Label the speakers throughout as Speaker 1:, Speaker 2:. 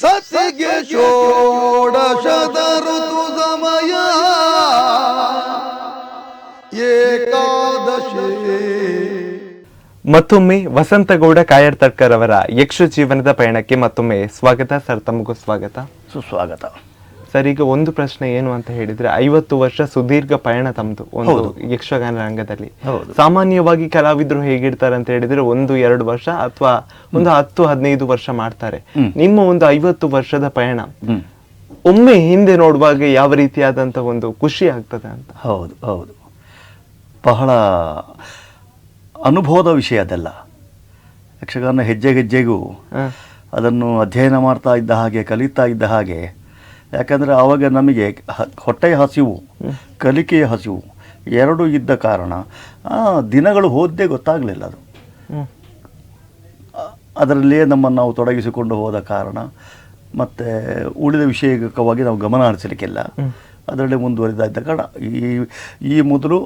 Speaker 1: ಸತಿಗೆ ಷೋಡಶದ ಋತು ಸಮಯ. ಏಕಾದಶಿ.
Speaker 2: ಮತ್ತೊಮ್ಮೆ ವಸಂತಗೌಡ ಕಾಯರ್ತಡ್ಕರ್ ಅವರ ಯಕ್ಷ ಜೀವನದ ಪಯಣಕ್ಕೆ ಮತ್ತೊಮ್ಮೆ ಸ್ವಾಗತ ಸರ್ ತಮಗೂ ಸ್ವಾಗತ.
Speaker 3: ಸುಸ್ವಾಗತ.
Speaker 2: ಸರ್ ಈಗ ಒಂದು ಪ್ರಶ್ನೆ ಏನು ಅಂತ ಹೇಳಿದ್ರೆ ಐವತ್ತು ವರ್ಷ ಸುದೀರ್ಘ ಪಯಣ ತಮ್ದು ಒಂದು. ಯಕ್ಷಗಾನ ರಂಗದಲ್ಲಿ. ಸಾಮಾನ್ಯವಾಗಿ ಕಲಾವಿದರು ಹೇಗಿರ್ತಾರೆ ಅಂತ ಹೇಳಿದ್ರೆ ಒಂದು ಎರಡು ವರ್ಷ ಅಥವಾ ಒಂದು ಹತ್ತು ಹದಿನೈದು ವರ್ಷ ಮಾಡ್ತಾರೆ. ನಿಮ್ಮ ಒಂದು ಐವತ್ತು ವರ್ಷದ ಪಯಣ ಒಮ್ಮೆ ಹಿಂದೆ ನೋಡುವಾಗ ಯಾವ ರೀತಿಯಾದಂತ ಒಂದು ಖುಷಿ ಆಗ್ತದೆ ಅಂತ?
Speaker 3: ಹೌದು ಹೌದು. ಬಹಳ ಅನುಭವದ ವಿಷಯ ಅದೆಲ್ಲ. ಯಕ್ಷಗಾನ ಹೆಜ್ಜೆ ಹೆಜ್ಜೆಗೂ ಅದನ್ನು ಅಧ್ಯಯನ ಮಾಡ್ತಾ ಇದ್ದ ಹಾಗೆ ಕಲಿತಾ ಇದ್ದ ಹಾಗೆ ಯಾಕಂದರೆ ಆವಾಗ ನಮಗೆ ಹ- ಹೊಟ್ಟೆಯ ಹಸಿವು ಕಲಿಕೆಯ ಹಸಿವು ಎರಡೂ ಇದ್ದ ಕಾರಣ ದಿನಗಳು ಹೋದ್ದೇ ಗೊತ್ತಾಗಲಿಲ್ಲ ಅದು. ಅದರಲ್ಲೇ ಅದರಲ್ಲಿಯೇ ನಮ್ಮನ್ನು ನಾವು ತೊಡಗಿಸಿಕೊಂಡು ಹೋದ ಕಾರಣ ಮತ್ತು ಉಳಿದ ವಿಷಯಕವಾಗಿ ನಾವು ಗಮನ ಹರಿಸಲಿಕ್ಕಿಲ್ಲ. ಅದರಲ್ಲೇ ಮುಂದುವರಿದ ಇದ್ದ ಕಾರಣ ಈ ಈ ಮೊದಲು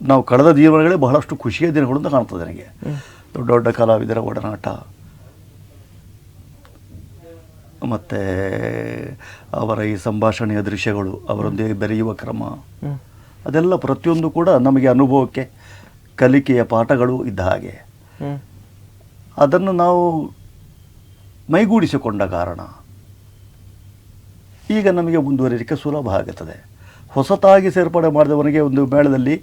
Speaker 3: ನಾವು ಕಳೆದ ಜೀವನಗಳೇ ಬಹಳಷ್ಟು ಖುಷಿಯ ದಿನಗಳು ಅಂತ ಕಾಣ್ತದೆ ನನಗೆ. ದೊಡ್ಡ ದೊಡ್ಡ ಕಲಾವಿದರ ಒಡನಾಟ ಮತ್ತು ಅವರ ಈ ಸಂಭಾಷಣೆಯ ದೃಶ್ಯಗಳು ಅವರೊಂದಿಗೆ ಬೆರೆಯುವ ಕ್ರಮ. ಅದೆಲ್ಲ ಪ್ರತಿಯೊಂದು ಕೂಡ ನಮಗೆ ಅನುಭವಕ್ಕೆ ಕಲಿಕೆಯ ಪಾಠಗಳು ಇದ್ದ ಹಾಗೆ. ಅದನ್ನು ನಾವು ಮೈಗೂಡಿಸಿಕೊಂಡ ಕಾರಣ ಈಗ ನಮಗೆ ಮುಂದುವರಿಯಲಿಕ್ಕೆ ಸುಲಭ ಆಗುತ್ತದೆ. ಹೊಸತಾಗಿ ಸೇರ್ಪಡೆ ಮಾಡಿದವನಿಗೆ ಒಂದು ಮೇಳದಲ್ಲಿ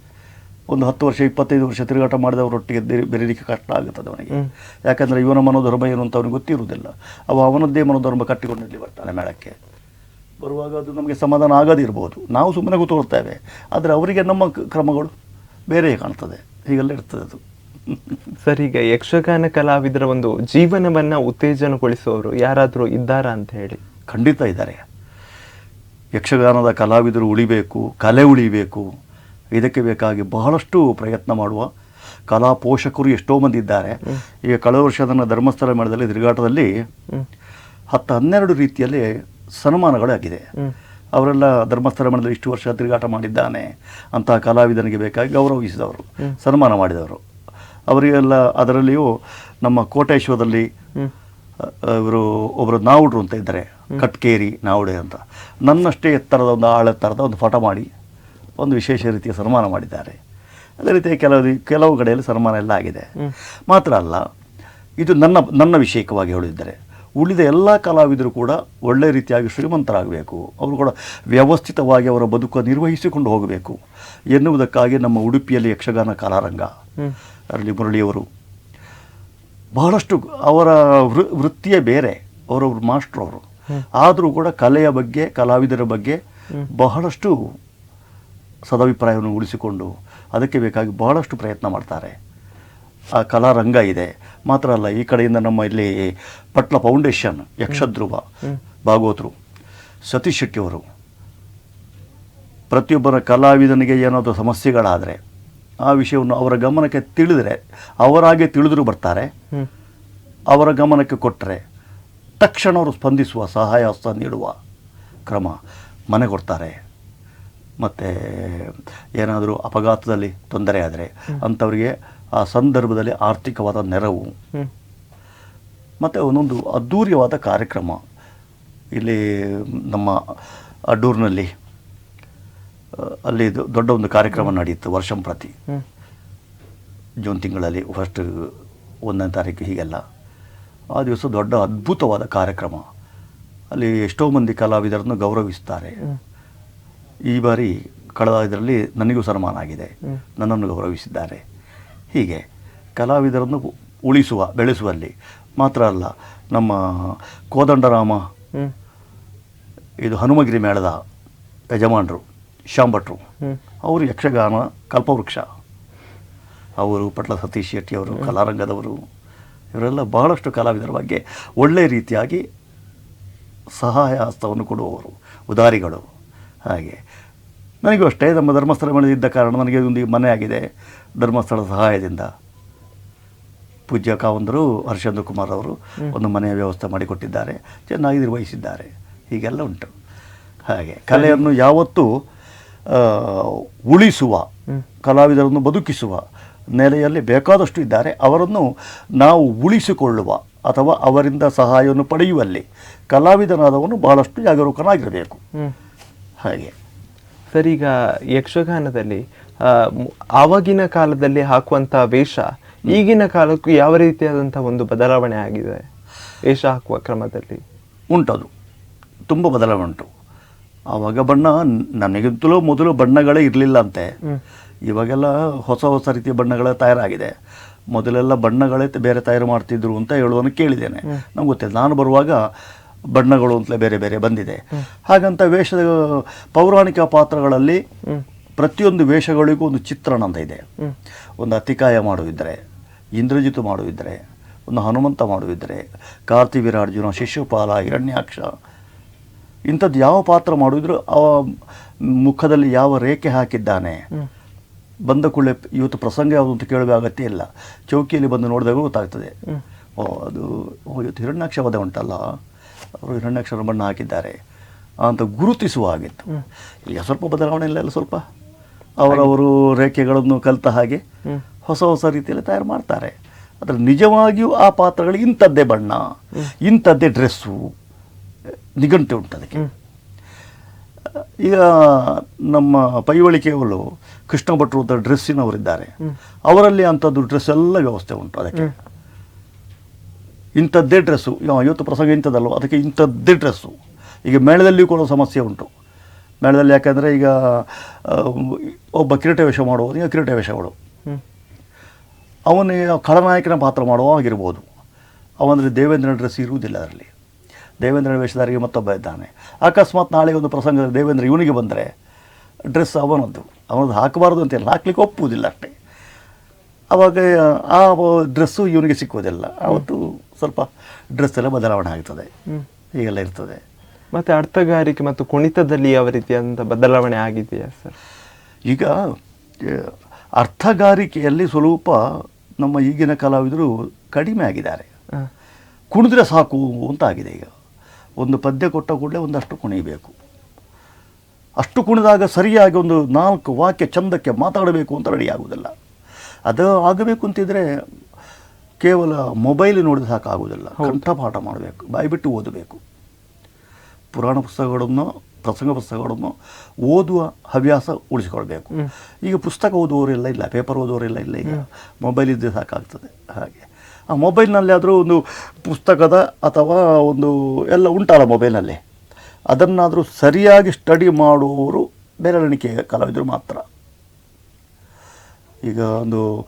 Speaker 3: ಒಂದು ಹತ್ತು ವರ್ಷ ಇಪ್ಪತ್ತೈದು ವರ್ಷ ತಿರುಗಾಟ ಮಾಡಿದವರೊಟ್ಟಿಗೆ ಬೆರೆ- ಬೆರೀಲಿಕ್ಕೆ ಕಷ್ಟ ಆಗುತ್ತದೆ ಅವನಿಗೆ. ಯಾಕಂದರೆ ಇವನ ಮನೋಧರ್ಮ ಏನು ಅಂತ ಅವನಿಗೆ ಗೊತ್ತಿರುವುದಿಲ್ಲ. ಅವ ಅವನದ್ದೇ ಮನೋಧರ್ಮ ಕಟ್ಟಿಕೊಂಡು ಇಲ್ಲಿ ಬರ್ತಾನೆ ಮೇಳಕ್ಕೆ. ಬರುವಾಗ ಅದು ನಮಗೆ ಸಮಾಧಾನ ಆಗದಿರ್ಬೋದು. ನಾವು ಸುಮ್ಮನೆ ಕೂತ್ಕೊಳ್ತೇವೆ. ಆದರೆ ಅವರಿಗೆ ನಮ್ಮ ಕ್ರಮಗಳು ಬೇರೆ ಕಾಣ್ತದೆ. ಹೀಗೆಲ್ಲ ಇರ್ತದೆ ಅದು.
Speaker 2: ಸರ್ ಈಗ ಯಕ್ಷಗಾನ ಕಲಾವಿದರ ಒಂದು ಜೀವನವನ್ನು ಉತ್ತೇಜನಗೊಳಿಸುವವರು ಯಾರಾದರೂ ಇದ್ದಾರಾ ಅಂತ ಹೇಳಿ?
Speaker 3: ಖಂಡಿತ ಇದ್ದಾರೆ. ಯಕ್ಷಗಾನದ ಕಲಾವಿದರು ಉಳಿಬೇಕು ಕಲೆ ಉಳಿಬೇಕು. ಇದಕ್ಕೆ ಬೇಕಾಗಿ ಬಹಳಷ್ಟು ಪ್ರಯತ್ನ ಮಾಡುವ ಕಲಾ ಪೋಷಕರು ಎಷ್ಟೋ ಮಂದಿ ಇದ್ದಾರೆ. ಈಗ ಕಳೆದ ವರ್ಷ ಧರ್ಮಸ್ಥಳ ಮೇಳದಲ್ಲಿ ತಿರುಗಾಟದಲ್ಲಿ. ಹತ್ತು ಹನ್ನೆರಡು ರೀತಿಯಲ್ಲಿ ಸನ್ಮಾನಗಳಾಗಿದೆ. ಅವರೆಲ್ಲ ಧರ್ಮಸ್ಥಳ ಮೇಳದಲ್ಲಿ ಇಷ್ಟು ವರ್ಷ ತಿರುಗಾಟ ಮಾಡಿದ್ದಾನೆ ಅಂತಹ ಕಲಾವಿದನಿಗೆ ಬೇಕಾಗಿ ಗೌರವಿಸಿದವರು ಸನ್ಮಾನ ಮಾಡಿದವರು. ಅವರಿಗೆಲ್ಲ ಅದರಲ್ಲಿಯೂ ನಮ್ಮ ಕೋಟೇಶ್ವರದಲ್ಲಿ ಇವರು ಒಬ್ಬರು ನಾವುಡ್ರು ಅಂತ ಇದ್ದಾರೆ ಕಟ್ಕೇರಿ ನಾವುಡೆ ಅಂತ. ನನ್ನಷ್ಟೇ ಎತ್ತರದ ಒಂದು ಆಳೆತ್ತರದ ಒಂದು ಫೋಟೋ ಮಾಡಿ ಒಂದು ವಿಶೇಷ ರೀತಿಯ ಸನ್ಮಾನ ಮಾಡಿದ್ದಾರೆ. ಅದೇ ರೀತಿ ಕೆಲವು ಕೆಲವು ಕಡೆಯಲ್ಲಿ ಸನ್ಮಾನ ಎಲ್ಲ ಆಗಿದೆ. ಮಾತ್ರ ಅಲ್ಲ ಇದು ನನ್ನ ನನ್ನ ವಿಷಯಕವಾಗಿ ಹೇಳಿದ್ದಾರೆ ಉಳಿದ ಎಲ್ಲ ಕಲಾವಿದರು ಕೂಡ ಒಳ್ಳೆ ರೀತಿಯಾಗಿ ಶ್ರೀಮಂತರಾಗಬೇಕು. ಅವರು ಕೂಡ ವ್ಯವಸ್ಥಿತವಾಗಿ ಅವರ ಬದುಕು ನಿರ್ವಹಿಸಿಕೊಂಡು ಹೋಗಬೇಕು ಎನ್ನುವುದಕ್ಕಾಗಿ ನಮ್ಮ ಉಡುಪಿಯಲ್ಲಿ ಯಕ್ಷಗಾನ ಕಲಾರಂಗ ಅರಳಿ ಮುರಳಿಯವರು. ಬಹಳಷ್ಟು ಅವರ ವೃ- ವೃತ್ತಿಯೇ ಬೇರೆ ಅವರವ್ರ ಮಾಸ್ಟ್ರವರು ಅವರು. ಆದರೂ ಕೂಡ ಕಲೆಯ ಬಗ್ಗೆ ಕಲಾವಿದರ ಬಗ್ಗೆ ಬಹಳಷ್ಟು ಸದಭಿಪ್ರಾಯವನ್ನು ಉಳಿಸಿಕೊಂಡು ಅದಕ್ಕೆ ಬೇಕಾಗಿ ಬಹಳಷ್ಟು ಪ್ರಯತ್ನ ಮಾಡ್ತಾರೆ. ಆ ಕಲಾರಂಗ ಇದೆ. ಮಾತ್ರ ಅಲ್ಲ ಈ ಕಡೆಯಿಂದ ನಮ್ಮ ಇಲ್ಲಿ ಪಟ್ಲ ಫೌಂಡೇಶನ್ ಯಕ್ಷಧ್ರುವ ಭಾಗವತರು ಸತೀಶ್ ಶೆಟ್ಟಿಯವರು ಪ್ರತಿಯೊಬ್ಬರ ಕಲಾವಿದನಿಗೆ ಏನಾದರೂ ಸಮಸ್ಯೆಗಳಾದರೆ ಆ ವಿಷಯವನ್ನು ಅವರ ಗಮನಕ್ಕೆ ತಿಳಿದರೆ ಅವರಾಗೆ ತಿಳಿದರೂ ಬರ್ತಾರೆ. ಅವರ ಗಮನಕ್ಕೆ ಕೊಟ್ಟರೆ ತಕ್ಷಣ ಅವರು ಸ್ಪಂದಿಸುವ ಸಹಾಯ ಹಸ್ತ ನೀಡುವ ಕ್ರಮ ಮನೆ ಕೊಡ್ತಾರೆ. ಮತ್ತು ಏನಾದರೂ ಅಪಘಾತದಲ್ಲಿ ತೊಂದರೆ ಆದರೆ ಅಂಥವ್ರಿಗೆ ಆ ಸಂದರ್ಭದಲ್ಲಿ ಆರ್ಥಿಕವಾದ ನೆರವು. ಮತ್ತು ಒಂದೊಂದು ಅದ್ಧೂರಿಯವಾದ ಕಾರ್ಯಕ್ರಮ. ಇಲ್ಲಿ ನಮ್ಮ ಅಡ್ಡೂರಿನಲ್ಲಿ ಅಲ್ಲಿ ದೊಡ್ಡ ಒಂದು ಕಾರ್ಯಕ್ರಮ ನಡೆಯಿತು ವರ್ಷಂ ಪ್ರತಿ. ಜೂನ್ ತಿಂಗಳಲ್ಲಿ ಫಸ್ಟ್ ಒಂದನೇ ತಾರೀಕು ಹೀಗೆಲ್ಲ. ಆ ದಿವಸ ದೊಡ್ಡ ಅದ್ಭುತವಾದ ಕಾರ್ಯಕ್ರಮ. ಅಲ್ಲಿ ಎಷ್ಟೋ ಮಂದಿ ಕಲಾವಿದರನ್ನು ಗೌರವಿಸ್ತಾರೆ. ಈ ಬಾರಿ ಕಳೆದ ಇದರಲ್ಲಿ ನನಗೂ ಸನ್ಮಾನ ಆಗಿದೆ. ನನ್ನನ್ನು ಗೌರವಿಸಿದ್ದಾರೆ. ಹೀಗೆ ಕಲಾವಿದರನ್ನು ಉಳಿಸುವ ಬೆಳೆಸುವಲ್ಲಿ ಮಾತ್ರ ಅಲ್ಲ ನಮ್ಮ ಕೋದಂಡರಾಮ ಇದು ಹನುಮಗಿರಿ ಮೇಳದ ಯಜಮಾನರು ಶಾಂಭಟ್ರು ಅವರು ಯಕ್ಷಗಾನ ಕಲ್ಪವೃಕ್ಷ ಅವರು ಪಟ್ಲ ಸತೀಶ್ ಶೆಟ್ಟಿ ಅವರು ಕಲಾರಂಗದವರು ಇವರೆಲ್ಲ ಬಹಳಷ್ಟು ಕಲಾವಿದರ ಬಗ್ಗೆ ಒಳ್ಳೆಯ ರೀತಿಯಾಗಿ ಸಹಾಯ ಹಸ್ತವನ್ನು ಕೊಡುವವರು ಉದಾರಿಗಳು. ಹಾಗೆ. ನನಗೂ ಅಷ್ಟೇ ನಮ್ಮ ಧರ್ಮಸ್ಥಳ ಮೇಳದಿದ್ದ ಕಾರಣ ನನಗೆ ಒಂದು ಮನೆ ಆಗಿದೆ ಧರ್ಮಸ್ಥಳ ಸಹಾಯದಿಂದ. ಪೂಜ್ಯ ಕಾವಂದರು ಹರ್ಷೇಂದ್ರ ಕುಮಾರ್ ಅವರು ಒಂದು ಮನೆಯ ವ್ಯವಸ್ಥೆ ಮಾಡಿಕೊಟ್ಟಿದ್ದಾರೆ ಚೆನ್ನಾಗಿ ನಿರ್ವಹಿಸಿದ್ದಾರೆ. ಹೀಗೆಲ್ಲ ಉಂಟು. ಹಾಗೆ ಕಲೆಯನ್ನು ಯಾವತ್ತೂ ಉಳಿಸುವ ಕಲಾವಿದರನ್ನು ಬದುಕಿಸುವ ನೆಲೆಯಲ್ಲಿ ಬೇಕಾದಷ್ಟು ಇದ್ದಾರೆ. ಅವರನ್ನು ನಾವು ಉಳಿಸಿಕೊಳ್ಳುವ ಅಥವಾ ಅವರಿಂದ ಸಹಾಯವನ್ನು ಪಡೆಯುವಲ್ಲಿ ಕಲಾವಿದನಾದವನು ಬಹಳಷ್ಟು ಜಾಗರೂಕನಾಗಿರಬೇಕು. ಹಾಗೆ.
Speaker 2: ಸರ್ ಈಗ ಯಕ್ಷಗಾನದಲ್ಲಿ ಆವಾಗಿನ ಕಾಲದಲ್ಲಿ ಹಾಕುವಂಥ ವೇಷ ಈಗಿನ ಕಾಲಕ್ಕೂ ಯಾವ ರೀತಿಯಾದಂಥ ಒಂದು ಬದಲಾವಣೆ ಆಗಿದೆ ವೇಷ ಹಾಕುವ ಕ್ರಮದಲ್ಲಿ?
Speaker 3: ಉಂಟದು. ತುಂಬ ಬದಲಾವಣೆ ಉಂಟು. ಆವಾಗ ಬಣ್ಣ ನನಗಿಂತಲೂ ಮೊದಲು ಬಣ್ಣಗಳೇ ಇರಲಿಲ್ಲ ಅಂತೆ ಇವಾಗೆಲ್ಲ ಹೊಸ ಹೊಸ ರೀತಿಯ ಬಣ್ಣಗಳ ತಯಾರಾಗಿದೆ. ಮೊದಲೆಲ್ಲ ಬಣ್ಣಗಳೇ ಬೇರೆ ತಯಾರು ಮಾಡ್ತಿದ್ರು ಅಂತ ಹೇಳುವುದನ್ನು ಕೇಳಿದ್ದೇನೆ. ನಮ್ಗೆ ಗೊತ್ತಿಲ್ಲ. ನಾನು ಬರುವಾಗ ಬಣ್ಣಗಳು ಅಂತಲೇ ಬೇರೆ ಬೇರೆ ಬಂದಿದೆ. ಹಾಗಂತ ವೇಷದ ಪೌರಾಣಿಕ ಪಾತ್ರಗಳಲ್ಲಿ ಪ್ರತಿಯೊಂದು ವೇಷಗಳಿಗೂ ಒಂದು ಚಿತ್ರಣ ಅಂತ ಇದೆ. ಒಂದು ಅತಿಕಾಯ ಮಾಡುವಿದ್ರೆ ಇಂದ್ರಜಿತು ಮಾಡುವಿದ್ರೆ ಒಂದು ಹನುಮಂತ ಮಾಡುವಿದ್ದರೆ ಕಾರ್ತಿವೀರಾರ್ಜುನ ಶಿಶುಪಾಲ ಹಿರಣ್ಯಾಕ್ಷ ಇಂಥದ್ದು ಯಾವ ಪಾತ್ರ ಮಾಡಿದ್ರು ಅವ ಮುಖದಲ್ಲಿ ಯಾವ ರೇಖೆ ಹಾಕಿದ್ದಾನೆ. ಬಂದ ಕೂಡಲೇ ಇವತ್ತು ಪ್ರಸಂಗ ಯಾವುದು ಅಂತ ಕೇಳುವ ಅಗತ್ಯ ಇಲ್ಲ. ಚೌಕಿಯಲ್ಲಿ ಬಂದು ನೋಡಿದಾಗ ಗೊತ್ತಾಗ್ತದೆ. ಓ ಅದು ಓ ಇವತ್ತು ಹಿರಣ್ಯಾಕ್ಷ ವಧೆ ಉಂಟಲ್ಲ. ಅವರು ಹಿರಣ್ಯಾಕ್ಷರ ಬಣ್ಣ ಹಾಕಿದ್ದಾರೆ. ಅಂತ ಗುರುತಿಸುವ ಆಗಿತ್ತು ಈಗ ಸ್ವಲ್ಪ ಬದಲಾವಣೆ ಇಲ್ಲ ಸ್ವಲ್ಪ. ಅವರವರು ರೇಖೆಗಳನ್ನು ಕಲಿತ ಹಾಗೆ ಹೊಸ ಹೊಸ ರೀತಿಯಲ್ಲಿ ತಯಾರು ಮಾಡ್ತಾರೆ. ಆದರೆ ನಿಜವಾಗಿಯೂ ಆ ಪಾತ್ರಗಳಿಗೆ ಇಂಥದ್ದೇ ಬಣ್ಣ ಇಂಥದ್ದೇ ಡ್ರೆಸ್ಸು ನಿಘಂಟು ಉಂಟು ಅದಕ್ಕೆ. ಈಗ ನಮ್ಮ ಪೈವಳಿಕೆಯವರು ಕೃಷ್ಣ ಭಟ್ರು ಅಂತ ಡ್ರೆಸ್ಸಿನವರಿದ್ದಾರೆ. ಅವರಲ್ಲಿ ಅಂಥದ್ದು ಡ್ರೆಸ್ ಎಲ್ಲ ವ್ಯವಸ್ಥೆ ಉಂಟು ಅದಕ್ಕೆ. ಇಂಥದ್ದೇ ಡ್ರೆಸ್ಸು ಇವತ್ತು ಪ್ರಸಂಗ ಇಂಥದ್ದಲ್ವ ಅದಕ್ಕೆ ಇಂಥದ್ದೇ ಡ್ರೆಸ್ಸು ಈಗ ಮೇಳದಲ್ಲಿಯೂ ಕೂಡ ಸಮಸ್ಯೆ ಉಂಟು ಮೇಳದಲ್ಲಿ ಯಾಕೆಂದರೆ ಈಗ ಒಬ್ಬ ಕಿರೀಟ ವೇಷ ಮಾಡುವುದು ಈಗ ಕಿರೀಟ ವೇಷಗಳು ಅವನಿಗೆ ಖಳನಾಯಕನ ಪಾತ್ರ ಮಾಡುವ ಆಗಿರ್ಬೋದು ಅವನಲ್ಲಿ ದೇವೇಂದ್ರನ ಡ್ರೆಸ್ ಇರುವುದಿಲ್ಲ ಅದರಲ್ಲಿ ದೇವೇಂದ್ರನ ವೇಷಧಾರಿಗೆ ಮತ್ತೊಬ್ಬ ಇದ್ದಾನೆ ಅಕಸ್ಮಾತ್ ನಾಳೆ ಒಂದು ಪ್ರಸಂಗ ದೇವೇಂದ್ರ ಇವನಿಗೆ ಬಂದರೆ ಡ್ರೆಸ್ ಅವನದ್ದು ಅವನದ್ದು ಹಾಕಬಾರ್ದು ಅಂತಿಲ್ಲ ಹಾಕ್ಲಿಕ್ಕೆ ಒಪ್ಪುವುದಿಲ್ಲ ಅಷ್ಟೇ ಆವಾಗ ಆ ಡ್ರೆಸ್ಸು ಇವನಿಗೆ ಸಿಕ್ಕುವುದಿಲ್ಲ ಅವತ್ತು ಸ್ವಲ್ಪ ಡ್ರೆಸ್ ಎಲ್ಲ ಬದಲಾವಣೆ ಆಗ್ತದೆ. ಹೀಗೆಲ್ಲ ಇರ್ತದೆ.
Speaker 2: ಮತ್ತೆ ಅರ್ಥಗಾರಿಕೆ ಮತ್ತು ಕುಣಿತದಲ್ಲಿ ಯಾವ ರೀತಿಯಾದಂಥ ಬದಲಾವಣೆ ಆಗಿದೆಯಾ ಸರ್?
Speaker 3: ಈಗ ಅರ್ಥಗಾರಿಕೆಯಲ್ಲಿ ಸ್ವಲ್ಪ ನಮ್ಮ ಈಗಿನ ಕಲಾವಿದರು ಕಡಿಮೆ ಆಗಿದ್ದಾರೆ. ಕುಣಿದ್ರೆ ಸಾಕು ಅಂತ ಆಗಿದೆ ಈಗ. ಒಂದು ಪದ್ಯ ಕೊಟ್ಟ ಕೂಡಲೇ ಒಂದಷ್ಟು ಕುಣಿಬೇಕು. ಅಷ್ಟು ಕುಣಿದಾಗ ಸರಿಯಾಗಿ ಒಂದು ನಾಲ್ಕು ವಾಕ್ಯ ಚಂದಕ್ಕೆ ಮಾತಾಡಬೇಕು ಅಂತ ರೆಡಿ ಆಗುವುದಿಲ್ಲ. ಅದು ಆಗಬೇಕು ಅಂತಿದ್ರೆ ಕೇವಲ ಮೊಬೈಲ್ ನೋಡಿದ್ರೆ ಸಾಕಾಗುವುದಿಲ್ಲ ಕಂಠಪಾಠ ಮಾಡಬೇಕು ಬಾಯ್ಬಿಟ್ಟು ಓದಬೇಕು. ಪುರಾಣ ಪುಸ್ತಕಗಳನ್ನು ಪ್ರಸಂಗ ಪುಸ್ತಕಗಳನ್ನು ಓದುವ ಹವ್ಯಾಸ ಉಳಿಸಿಕೊಳ್ಬೇಕು. ಈಗ ಪುಸ್ತಕ ಓದುವವರೆಲ್ಲ ಇಲ್ಲ ಪೇಪರ್ ಓದುವವರೆಲ್ಲ ಇಲ್ಲ ಈಗ ಮೊಬೈಲ್ ಇದ್ದರೆ ಸಾಕಾಗ್ತದೆ. ಹಾಗೆ. ಆ ಮೊಬೈಲ್ನಲ್ಲಿ ಆದರೂ ಒಂದು ಪುಸ್ತಕದ ಅಥವಾ ಒಂದು ಎಲ್ಲ ಉಂಟಲ್ಲ ಮೊಬೈಲ್ನಲ್ಲಿ. ಅದನ್ನಾದರೂ ಸರಿಯಾಗಿ ಸ್ಟಡಿ ಮಾಡುವವರು ಬೆರಳೆಣಿಕೆ ಕಲಾವಿದರು ಮಾತ್ರ. ಈಗ ಒಂದು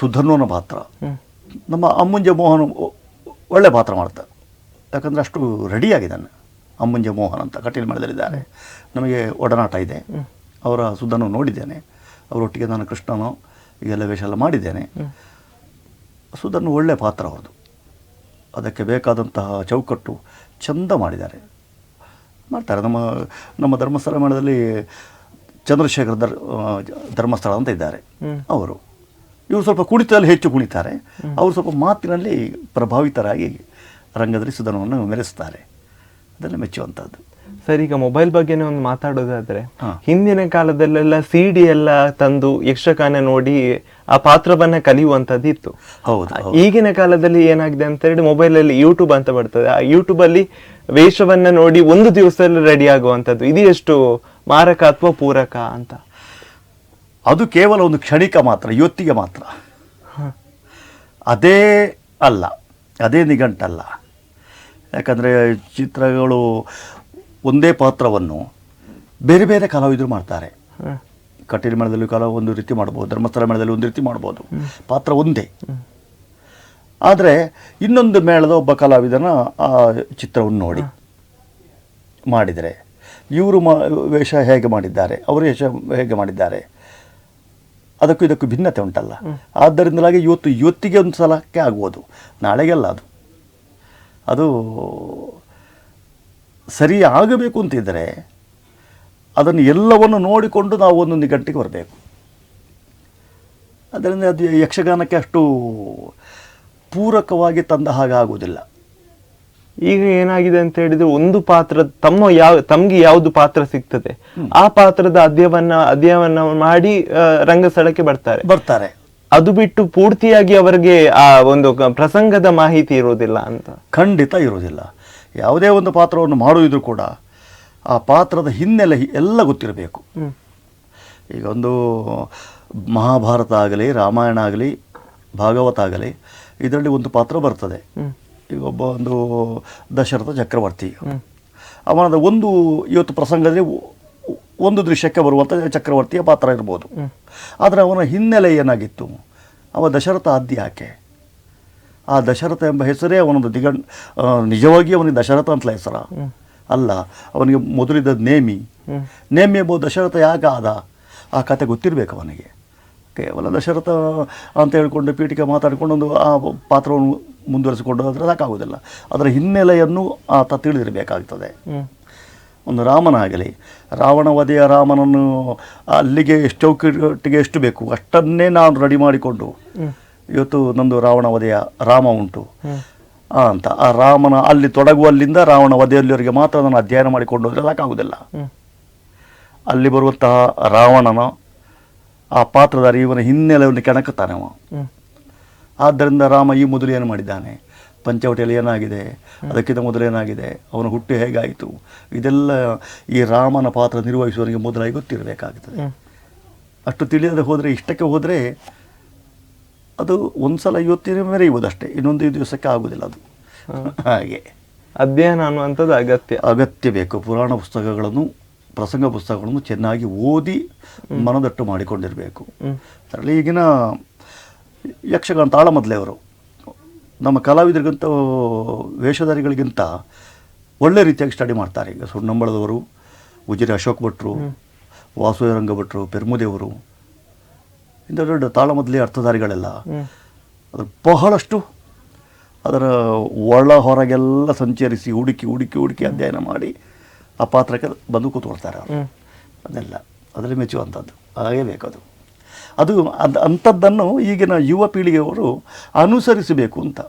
Speaker 3: ಸುಧನ್ವನ ಪಾತ್ರ. ನಮ್ಮ ಅಮ್ಮುಂಜ ಮೋಹನ್ ಒಳ್ಳೆ ಪಾತ್ರ ಮಾಡ್ತಾರೆ ಯಾಕಂದರೆ ಅಷ್ಟು ರೆಡಿಯಾಗಿದ್ದಾನೆ ಅಮ್ಮುಂಜ ಮೋಹನ್ ಅಂತ ಕಟೀಲ್ ಮಾಡಿದಲ್ಲಿದ್ದಾರೆ ನಮಗೆ ಒಡನಾಟ ಇದೆ. ಅವರ ಸುದ್ದನೂ ನೋಡಿದ್ದೇನೆ. ಅವರೊಟ್ಟಿಗೆ ನಾನು ಕೃಷ್ಣನು ಈಗೆಲ್ಲ ವೇಷ ಎಲ್ಲ ಮಾಡಿದ್ದೇನೆ. ಸುದನ್ನು ಒಳ್ಳೆ ಪಾತ್ರ ಅವ್ರದ್ದು. ಅದಕ್ಕೆ ಬೇಕಾದಂತಹ ಚೌಕಟ್ಟು ಚಂದ ಮಾಡಿದ್ದಾರೆ. ಮಾಡ್ತಾರೆ. ನಮ್ಮ ನಮ್ಮ ಧರ್ಮಸ್ಥಳ ಮೇಳದಲ್ಲಿ ಚಂದ್ರಶೇಖರ್ ಧರ್ ಧರ್ಮಸ್ಥಳ ಅಂತ ಇದ್ದಾರೆ. ಅವರು. ಇವರು ಸ್ವಲ್ಪ ಕುಣಿತದಲ್ಲಿ ಹೆಚ್ಚು ಕುಣಿತಾರೆ. ಅವರು ಸ್ವಲ್ಪ ಮಾತಿನಲ್ಲಿ ಪ್ರಭಾವಿತರಾಗಿ ರಂಗದಲ್ಲಿ ಸುಧನವನ್ನು ಮೆರೆಸ್ತಾರೆ. ಅದನ್ನು ಮೆಚ್ಚುವಂಥದ್ದು.
Speaker 2: ಸರ್ ಈಗ ಮೊಬೈಲ್ ಬಗ್ಗೆನೇ ಒಂದು ಮಾತಾಡೋದಾದ್ರೆ ಹಿಂದಿನ ಕಾಲದಲ್ಲೆಲ್ಲ ಸಿ ಡಿ ಎಲ್ಲ ತಂದು ಯಕ್ಷಗಾನ ನೋಡಿ ಆ ಪಾತ್ರವನ್ನ ಕಲಿಯುವಂತದ್ದು ಇತ್ತು
Speaker 3: ಹೌದು.
Speaker 2: ಈಗಿನ ಕಾಲದಲ್ಲಿ ಏನಾಗಿದೆ ಅಂತ ಹೇಳಿ ಮೊಬೈಲ್ ಅಲ್ಲಿ ಯೂಟ್ಯೂಬ್ ಅಂತ ಬರ್ತದೆ. ಆ ಯೂಟ್ಯೂಬ್ ಅಲ್ಲಿ ವೇಷವನ್ನ ನೋಡಿ ಒಂದು ದಿವಸದಲ್ಲಿ ರೆಡಿ ಆಗುವಂತದ್ದು ಇದು ಎಷ್ಟು ಮಾರಕ ಅಥವಾ ಪೂರಕ ಅಂತ.
Speaker 3: ಅದು ಕೇವಲ ಒಂದು ಕ್ಷಣಿಕ ಮಾತ್ರ ಇವತ್ತಿಗೆ ಮಾತ್ರ. ಅದೇ ಅಲ್ಲ, ಅದೇ ನಿಘಂಟಲ್ಲ. ಯಾಕಂದರೆ ಚಿತ್ರಗಳು ಒಂದೇ ಪಾತ್ರವನ್ನು ಬೇರೆ ಬೇರೆ ಕಲಾವಿದರು ಮಾಡ್ತಾರೆ. ಕಟೀಲ್ ಮೇಳದಲ್ಲಿ ಕಲಾ ಒಂದು ರೀತಿ ಮಾಡ್ಬೋದು, ಧರ್ಮಸ್ಥಳ ಮೇಳದಲ್ಲಿ ಒಂದು ರೀತಿ ಮಾಡ್ಬೋದು. ಪಾತ್ರ ಒಂದೇ. ಆದರೆ ಇನ್ನೊಂದು ಮೇಳದ ಒಬ್ಬ ಕಲಾವಿದನ ಆ ಚಿತ್ರವನ್ನು ನೋಡಿ ಮಾಡಿದರೆ, ಇವರು ಮಾ, ವೇಷ ಹೇಗೆ ಮಾಡಿದ್ದಾರೆ, ಅವರು ವೇಷ ಹೇಗೆ ಮಾಡಿದ್ದಾರೆ ಅದಕ್ಕೂ ಇದಕ್ಕೂ ಭಿನ್ನತೆ ಉಂಟಲ್ಲ. ಆದ್ದರಿಂದಲಾಗಿ ಇವತ್ತು ಇವತ್ತಿಗೆ ಒಂದು ಸಲಕ್ಕೆ ಆಗ್ಬೋದು ನಾಳೆಗೆಲ್ಲ ಅದು. ಅದು ಸರಿ ಆಗಬೇಕು ಅಂತಿದ್ದರೆ ಅದನ್ನು ಎಲ್ಲವನ್ನು ನೋಡಿಕೊಂಡು ನಾವು ಒಂದೊಂದು ಗಂಟೆಗೆ ಬರಬೇಕು. ಅದರಿಂದ ಅದು ಯಕ್ಷಗಾನಕ್ಕೆ ಅಷ್ಟು ಪೂರಕವಾಗಿ ತಂದ ಹಾಗೆ ಆಗುವುದಿಲ್ಲ.
Speaker 2: ಈಗ ಏನಾಗಿದೆ ಅಂತ ಹೇಳಿದ್ರೆ ಒಂದು ಪಾತ್ರ ತಮ್ಮ ಯಾವ ತಮ್ಗೆ ಯಾವ್ದು ಪಾತ್ರ ಸಿಗ್ತದೆ? ಆ ಪಾತ್ರದ ಅಧ್ಯಯವನ್ನ ಅಧ್ಯಯವನ್ನ ಮಾಡಿ ರಂಗಸ್ಥಳಕ್ಕೆ ಬರ್ತಾರೆ.
Speaker 3: ಬರ್ತಾರೆ.
Speaker 2: ಅದು ಬಿಟ್ಟು ಪೂರ್ತಿಯಾಗಿ ಅವರಿಗೆ ಆ ಒಂದು ಪ್ರಸಂಗದ ಮಾಹಿತಿ ಇರುವುದಿಲ್ಲ ಅಂತ.
Speaker 3: ಖಂಡಿತ ಇರುವುದಿಲ್ಲ. ಯಾವುದೇ ಒಂದು ಪಾತ್ರವನ್ನು ಮಾಡುವುದು ಕೂಡ ಆ ಪಾತ್ರದ ಹಿನ್ನೆಲೆ ಎಲ್ಲ ಗೊತ್ತಿರಬೇಕು. ಈಗ ಒಂದು ಮಹಾಭಾರತ ಆಗಲಿ ರಾಮಾಯಣ ಆಗಲಿ ಭಾಗವತ ಆಗಲಿ ಇದರಲ್ಲಿ ಒಂದು ಪಾತ್ರ ಬರ್ತದೆ. ಈಗ ಒಬ್ಬ ಒಂದು ದಶರಥ ಚಕ್ರವರ್ತಿ. ಅವನದ ಒಂದು ಇವತ್ತು ಪ್ರಸಂಗದಲ್ಲಿ ಒಂದು ದೃಶ್ಯಕ್ಕೆ ಬರುವಂಥ ಚಕ್ರವರ್ತಿಯ ಪಾತ್ರ ಇರ್ಬೋದು. ಆದರೆ ಅವನ ಹಿನ್ನೆಲೆ ಏನಾಗಿತ್ತು? ಅವ ದಶರಥ ಆದ್ಯ ಯಾಕೆ? ಆ ದಶರಥ ಎಂಬ ಹೆಸರೇ ಅವನೊಂದು ದಿಗ ನಿಜವಾಗಿ ಅವನಿಗೆ ದಶರಥ ಅಂತಲೇ ಹೆಸರ? ಅಲ್ಲ ಅವನಿಗೆ ಮೊದಲಿದ್ದ ನೇಮಿ. ನೇಮಿ ಎಂಬ ದಶರಥ ಯಾಕೆ ಆದ? ಆ ಕತೆ ಗೊತ್ತಿರಬೇಕು ಅವನಿಗೆ. ಕೇವಲ ದಶರಥ ಅಂತ ಹೇಳಿಕೊಂಡು ಪೀಠಿಕೆ ಮಾತಾಡಿಕೊಂಡು ಒಂದು ಆ ಪಾತ್ರವನ್ನು ಮುಂದುವರಿಸಿಕೊಂಡು ಹೋದರೆ ಸಾಕಾಗೋದಿಲ್ಲ ಅದರ ಹಿನ್ನೆಲೆಯನ್ನು ಆತ ತಿಳಿದಿರಬೇಕಾಗ್ತದೆ. ಒಂದು ರಾಮನಾಗಲಿ ರಾವಣ ವಧೆಯ ರಾಮನನ್ನು ಅಲ್ಲಿಗೆ ಚೌಕಟ್ಟಿಗೆ ಎಷ್ಟು ಬೇಕು ಅಷ್ಟನ್ನೇ ನಾನು ರೆಡಿ ಮಾಡಿಕೊಂಡು ಇವತ್ತು ನಂದು ರಾವಣ ವಧೆಯ ರಾಮ ಉಂಟು. ಅಂತ ಆ ರಾಮನ ಅಲ್ಲಿ ತೊಡಗುವಲ್ಲಿಂದ ರಾವಣ ವಧೆಯಲ್ಲಿವರಿಗೆ ಮಾತ್ರ ನಾನು ಅಧ್ಯಯನ ಮಾಡಿಕೊಂಡು ಹೋದರೆ ಸಾಕಾಗುವುದಿಲ್ಲ. ಅಲ್ಲಿ ಬರುವಂತಹ ರಾವಣನ ಆ ಪಾತ್ರದ ಇವನ ಹಿನ್ನೆಲೆಯನ್ನು ಕೆಣಕುತ್ತಾನೆ ಅವ. ಆದ್ದರಿಂದ ರಾಮ ಈ ಮೊದಲು ಏನು ಮಾಡಿದ್ದಾನೆ? ಪಂಚವಟಿಯಲ್ಲಿ ಏನಾಗಿದೆ? ಅದಕ್ಕಿಂತ ಮೊದಲು ಏನಾಗಿದೆ? ಅವನ ಹುಟ್ಟು ಹೇಗಾಯಿತು? ಇದೆಲ್ಲ ಈ ರಾಮನ ಪಾತ್ರ ನಿರ್ವಹಿಸುವವರಿಗೆ ಮೊದಲಾಗಿ ಗೊತ್ತಿರಬೇಕಾಗ್ತದೆ. ಅಷ್ಟು ತಿಳಿಯದೆ ಹೋದರೆ ಇಷ್ಟಕ್ಕೆ ಹೋದರೆ ಅದು ಒಂದು ಸಲ ಇವತ್ತಿನ ಮೆರೆಯುವುದಷ್ಟೇ ಇನ್ನೊಂದು ದಿವಸಕ್ಕೆ ಆಗುವುದಿಲ್ಲ ಅದು. ಹಾಗೆ.
Speaker 2: ಅಧ್ಯಯನ ಅನ್ನುವಂಥದ್ದು ಅಗತ್ಯ.
Speaker 3: ಅಗತ್ಯ ಬೇಕು. ಪುರಾಣ ಪುಸ್ತಕಗಳನ್ನು ಪ್ರಸಂಗ ಪುಸ್ತಕಗಳನ್ನು ಚೆನ್ನಾಗಿ ಓದಿ ಮನದಟ್ಟು ಮಾಡಿಕೊಂಡಿರಬೇಕು. ಅದರಲ್ಲಿ ಈಗಿನ ಯಕ್ಷಗಾನ ತಾಳಮದ್ಲೆಯವರು ನಮ್ಮ ಕಲಾವಿದರಿಗಿಂತ ವೇಷಧಾರಿಗಳಿಗಿಂತ ಒಳ್ಳೆ ರೀತಿಯಾಗಿ ಸ್ಟಡಿ ಮಾಡ್ತಾರೆ. ಈಗ ಸುಣ್ಣಂಬಳದವರು ಉಜಿರೆ ಅಶೋಕ್ ಭಟ್ರು ವಾಸುದೇವರಂಗ ಭಟ್ರು ಪೆರ್ಮುದೇವರು ಇಂಥ ದೊಡ್ಡ ತಾಳಮದ್ಲೆ ಅರ್ಥಧಾರಿಗಳೆಲ್ಲ
Speaker 2: ಅದ್ರ
Speaker 3: ಅದು ಬಹಳಷ್ಟು ಅದರ ಒಳ ಹೊರಗೆಲ್ಲ ಸಂಚರಿಸಿ ಹುಡುಕಿ ಹುಡುಕಿ ಹುಡುಕಿ ಅಧ್ಯಯನ ಮಾಡಿ ಆ ಪಾತ್ರಕ್ಕೆ ಬಂದು ಕೂತ್ಕೊಳ್ತಾರೆ ಅವರು. ಅದೆಲ್ಲ. ಅದರಲ್ಲಿ ಮೆಚ್ಚುವಂಥದ್ದು. ಹಾಗೇ ಬೇಕು ಅದು ಅದು ಅಂಥದ್ದನ್ನು ಈಗಿನ ಯುವ ಪೀಳಿಗೆಯವರು ಅನುಸರಿಸಬೇಕು ಅಂತ.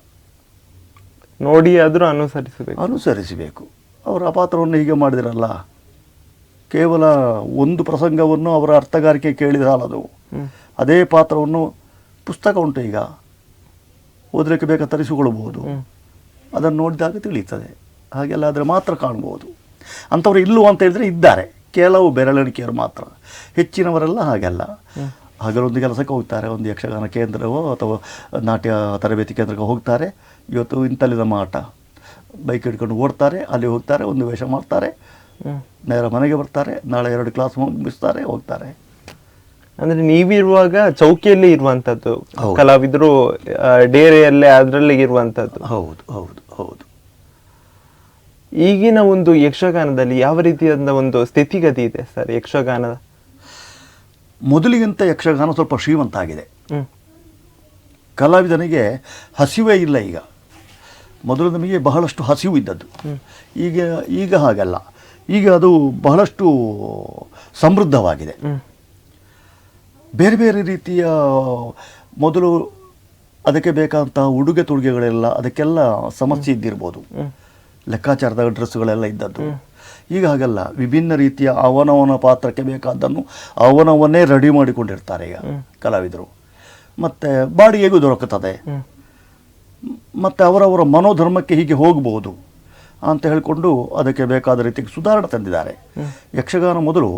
Speaker 2: ನೋಡಿ ಆದರೂ ಅನುಸರಿಸಬೇಕು.
Speaker 3: ಅನುಸರಿಸಬೇಕು. ಅವರು ಆ ಪಾತ್ರವನ್ನು ಹೀಗೆ ಮಾಡಿದಿರಲ್ಲ. ಕೇವಲ ಒಂದು ಪ್ರಸಂಗವನ್ನು ಅವರ ಅರ್ಥಗಾರಿಕೆ
Speaker 2: ಕೇಳಿದಾಲದು
Speaker 3: ಅದೇ ಪಾತ್ರವನ್ನು ಪುಸ್ತಕ ಉಂಟು ಈಗ. ಓದಲಿಕ್ಕೆ ಬೇಕಾದ
Speaker 2: ತರಿಸಿಕೊಳ್ಬೋದು.
Speaker 3: ಅದನ್ನು ನೋಡಿದಾಗ ತಿಳಿಯುತ್ತದೆ. ಹಾಗೆಲ್ಲ ಆದರೆ ಮಾತ್ರ ಕಾಣ್ಬೋದು. ಅಂಥವ್ರು ಇಲ್ಲೂ ಅಂತ ಹೇಳಿದ್ರೆ ಇದ್ದಾರೆ. ಕೆಲವು ಬೆರಳೆಣಿಕೆಯರು ಮಾತ್ರ. ಹೆಚ್ಚಿನವರೆಲ್ಲ ಹಾಗಲ್ಲ. ಹಗಲೊಂದು ಕೆಲಸಕ್ಕೆ ಹೋಗ್ತಾರೆ. ಒಂದು ಯಕ್ಷಗಾನ ಕೇಂದ್ರವೋ ಅಥವಾ ನಾಟ್ಯ ತರಬೇತಿ ಕೇಂದ್ರಕ್ಕೆ ಹೋಗ್ತಾರೆ. ಇವತ್ತು ಇಂಥಲ್ಲಿ ನಮ್ಮ ಆಟ ಬೈಕ್ ಹಿಡ್ಕೊಂಡು ಓಡ್ತಾರೆ ಅಲ್ಲಿ ಹೋಗ್ತಾರೆ ಒಂದು ವೇಷ ಮಾಡ್ತಾರೆ. ನೇರ ಮನೆಗೆ ಬರ್ತಾರೆ ನಾಳೆ ಎರಡು ಕ್ಲಾಸ್ ಮುಗಿಸ್ತಾರೆ ಹೋಗ್ತಾರೆ.
Speaker 2: ಅಂದ್ರೆ ನೀವಿರುವಾಗ ಚೌಕಿಯಲ್ಲಿ ಇರುವಂತದ್ದು ಕಲಾವಿದರು ಡೇರೆಯಲ್ಲೇ ಅದರಲ್ಲಿ ಇರುವಂತದ್ದು
Speaker 3: ಹೌದು ಹೌದು ಹೌದು.
Speaker 2: ಈಗಿನ ಒಂದು ಯಕ್ಷಗಾನದಲ್ಲಿ ಯಾವ ರೀತಿಯಾದ ಒಂದು ಸ್ಥಿತಿಗತಿ ಇದೆ ಸರ್ ಯಕ್ಷಗಾನದ?
Speaker 3: ಮೊದಲಿಗಿಂತ ಯಕ್ಷಗಾನ ಸ್ವಲ್ಪ ಶ್ರೀಮಂತ ಆಗಿದೆ. ಕಲಾವಿದನಿಗೆ ಹಸಿವೇ ಇಲ್ಲ ಈಗ. ಮೊದಲು ನಮಗೆ ಬಹಳಷ್ಟು ಹಸಿವು ಇದ್ದದ್ದು. ಈಗ ಈಗ ಹಾಗಲ್ಲ. ಈಗ ಅದು ಬಹಳಷ್ಟು ಸಮೃದ್ಧವಾಗಿದೆ. ಬೇರೆ ಬೇರೆ ರೀತಿಯ ಮೊದಲು ಅದಕ್ಕೆ ಬೇಕಾದಂತಹ ಉಡುಗೆ ತೊಡುಗೆಗಳೆಲ್ಲ ಅದಕ್ಕೆಲ್ಲ ಸಮಸ್ಯೆ ಇದ್ದಿರ್ಬೋದು. ಲೆಕ್ಕಾಚಾರದ ಡ್ರೆಸ್ಗಳೆಲ್ಲ ಇದ್ದದ್ದು. ಈಗ ಹಾಗಲ್ಲ. ವಿಭಿನ್ನ ರೀತಿಯ ಅವನವನ ಪಾತ್ರಕ್ಕೆ ಬೇಕಾದ್ದನ್ನು ಅವನವನ್ನೇ ರೆಡಿ ಮಾಡಿಕೊಂಡಿರ್ತಾರೆ ಈಗ ಕಲಾವಿದರು. ಮತ್ತು ಬಾಡಿಗೆಗೂ ದೊರಕುತ್ತದೆ? ಮತ್ತು ಅವರವರ ಮನೋಧರ್ಮಕ್ಕೆ ಹೀಗೆ ಹೋಗಬಹುದು ಅಂತ ಹೇಳಿಕೊಂಡು ಅದಕ್ಕೆ ಬೇಕಾದ ರೀತಿಗೆ ಸುಧಾರಣೆ ತಂದಿದ್ದಾರೆ. ಯಕ್ಷಗಾನ ಮೊದಲು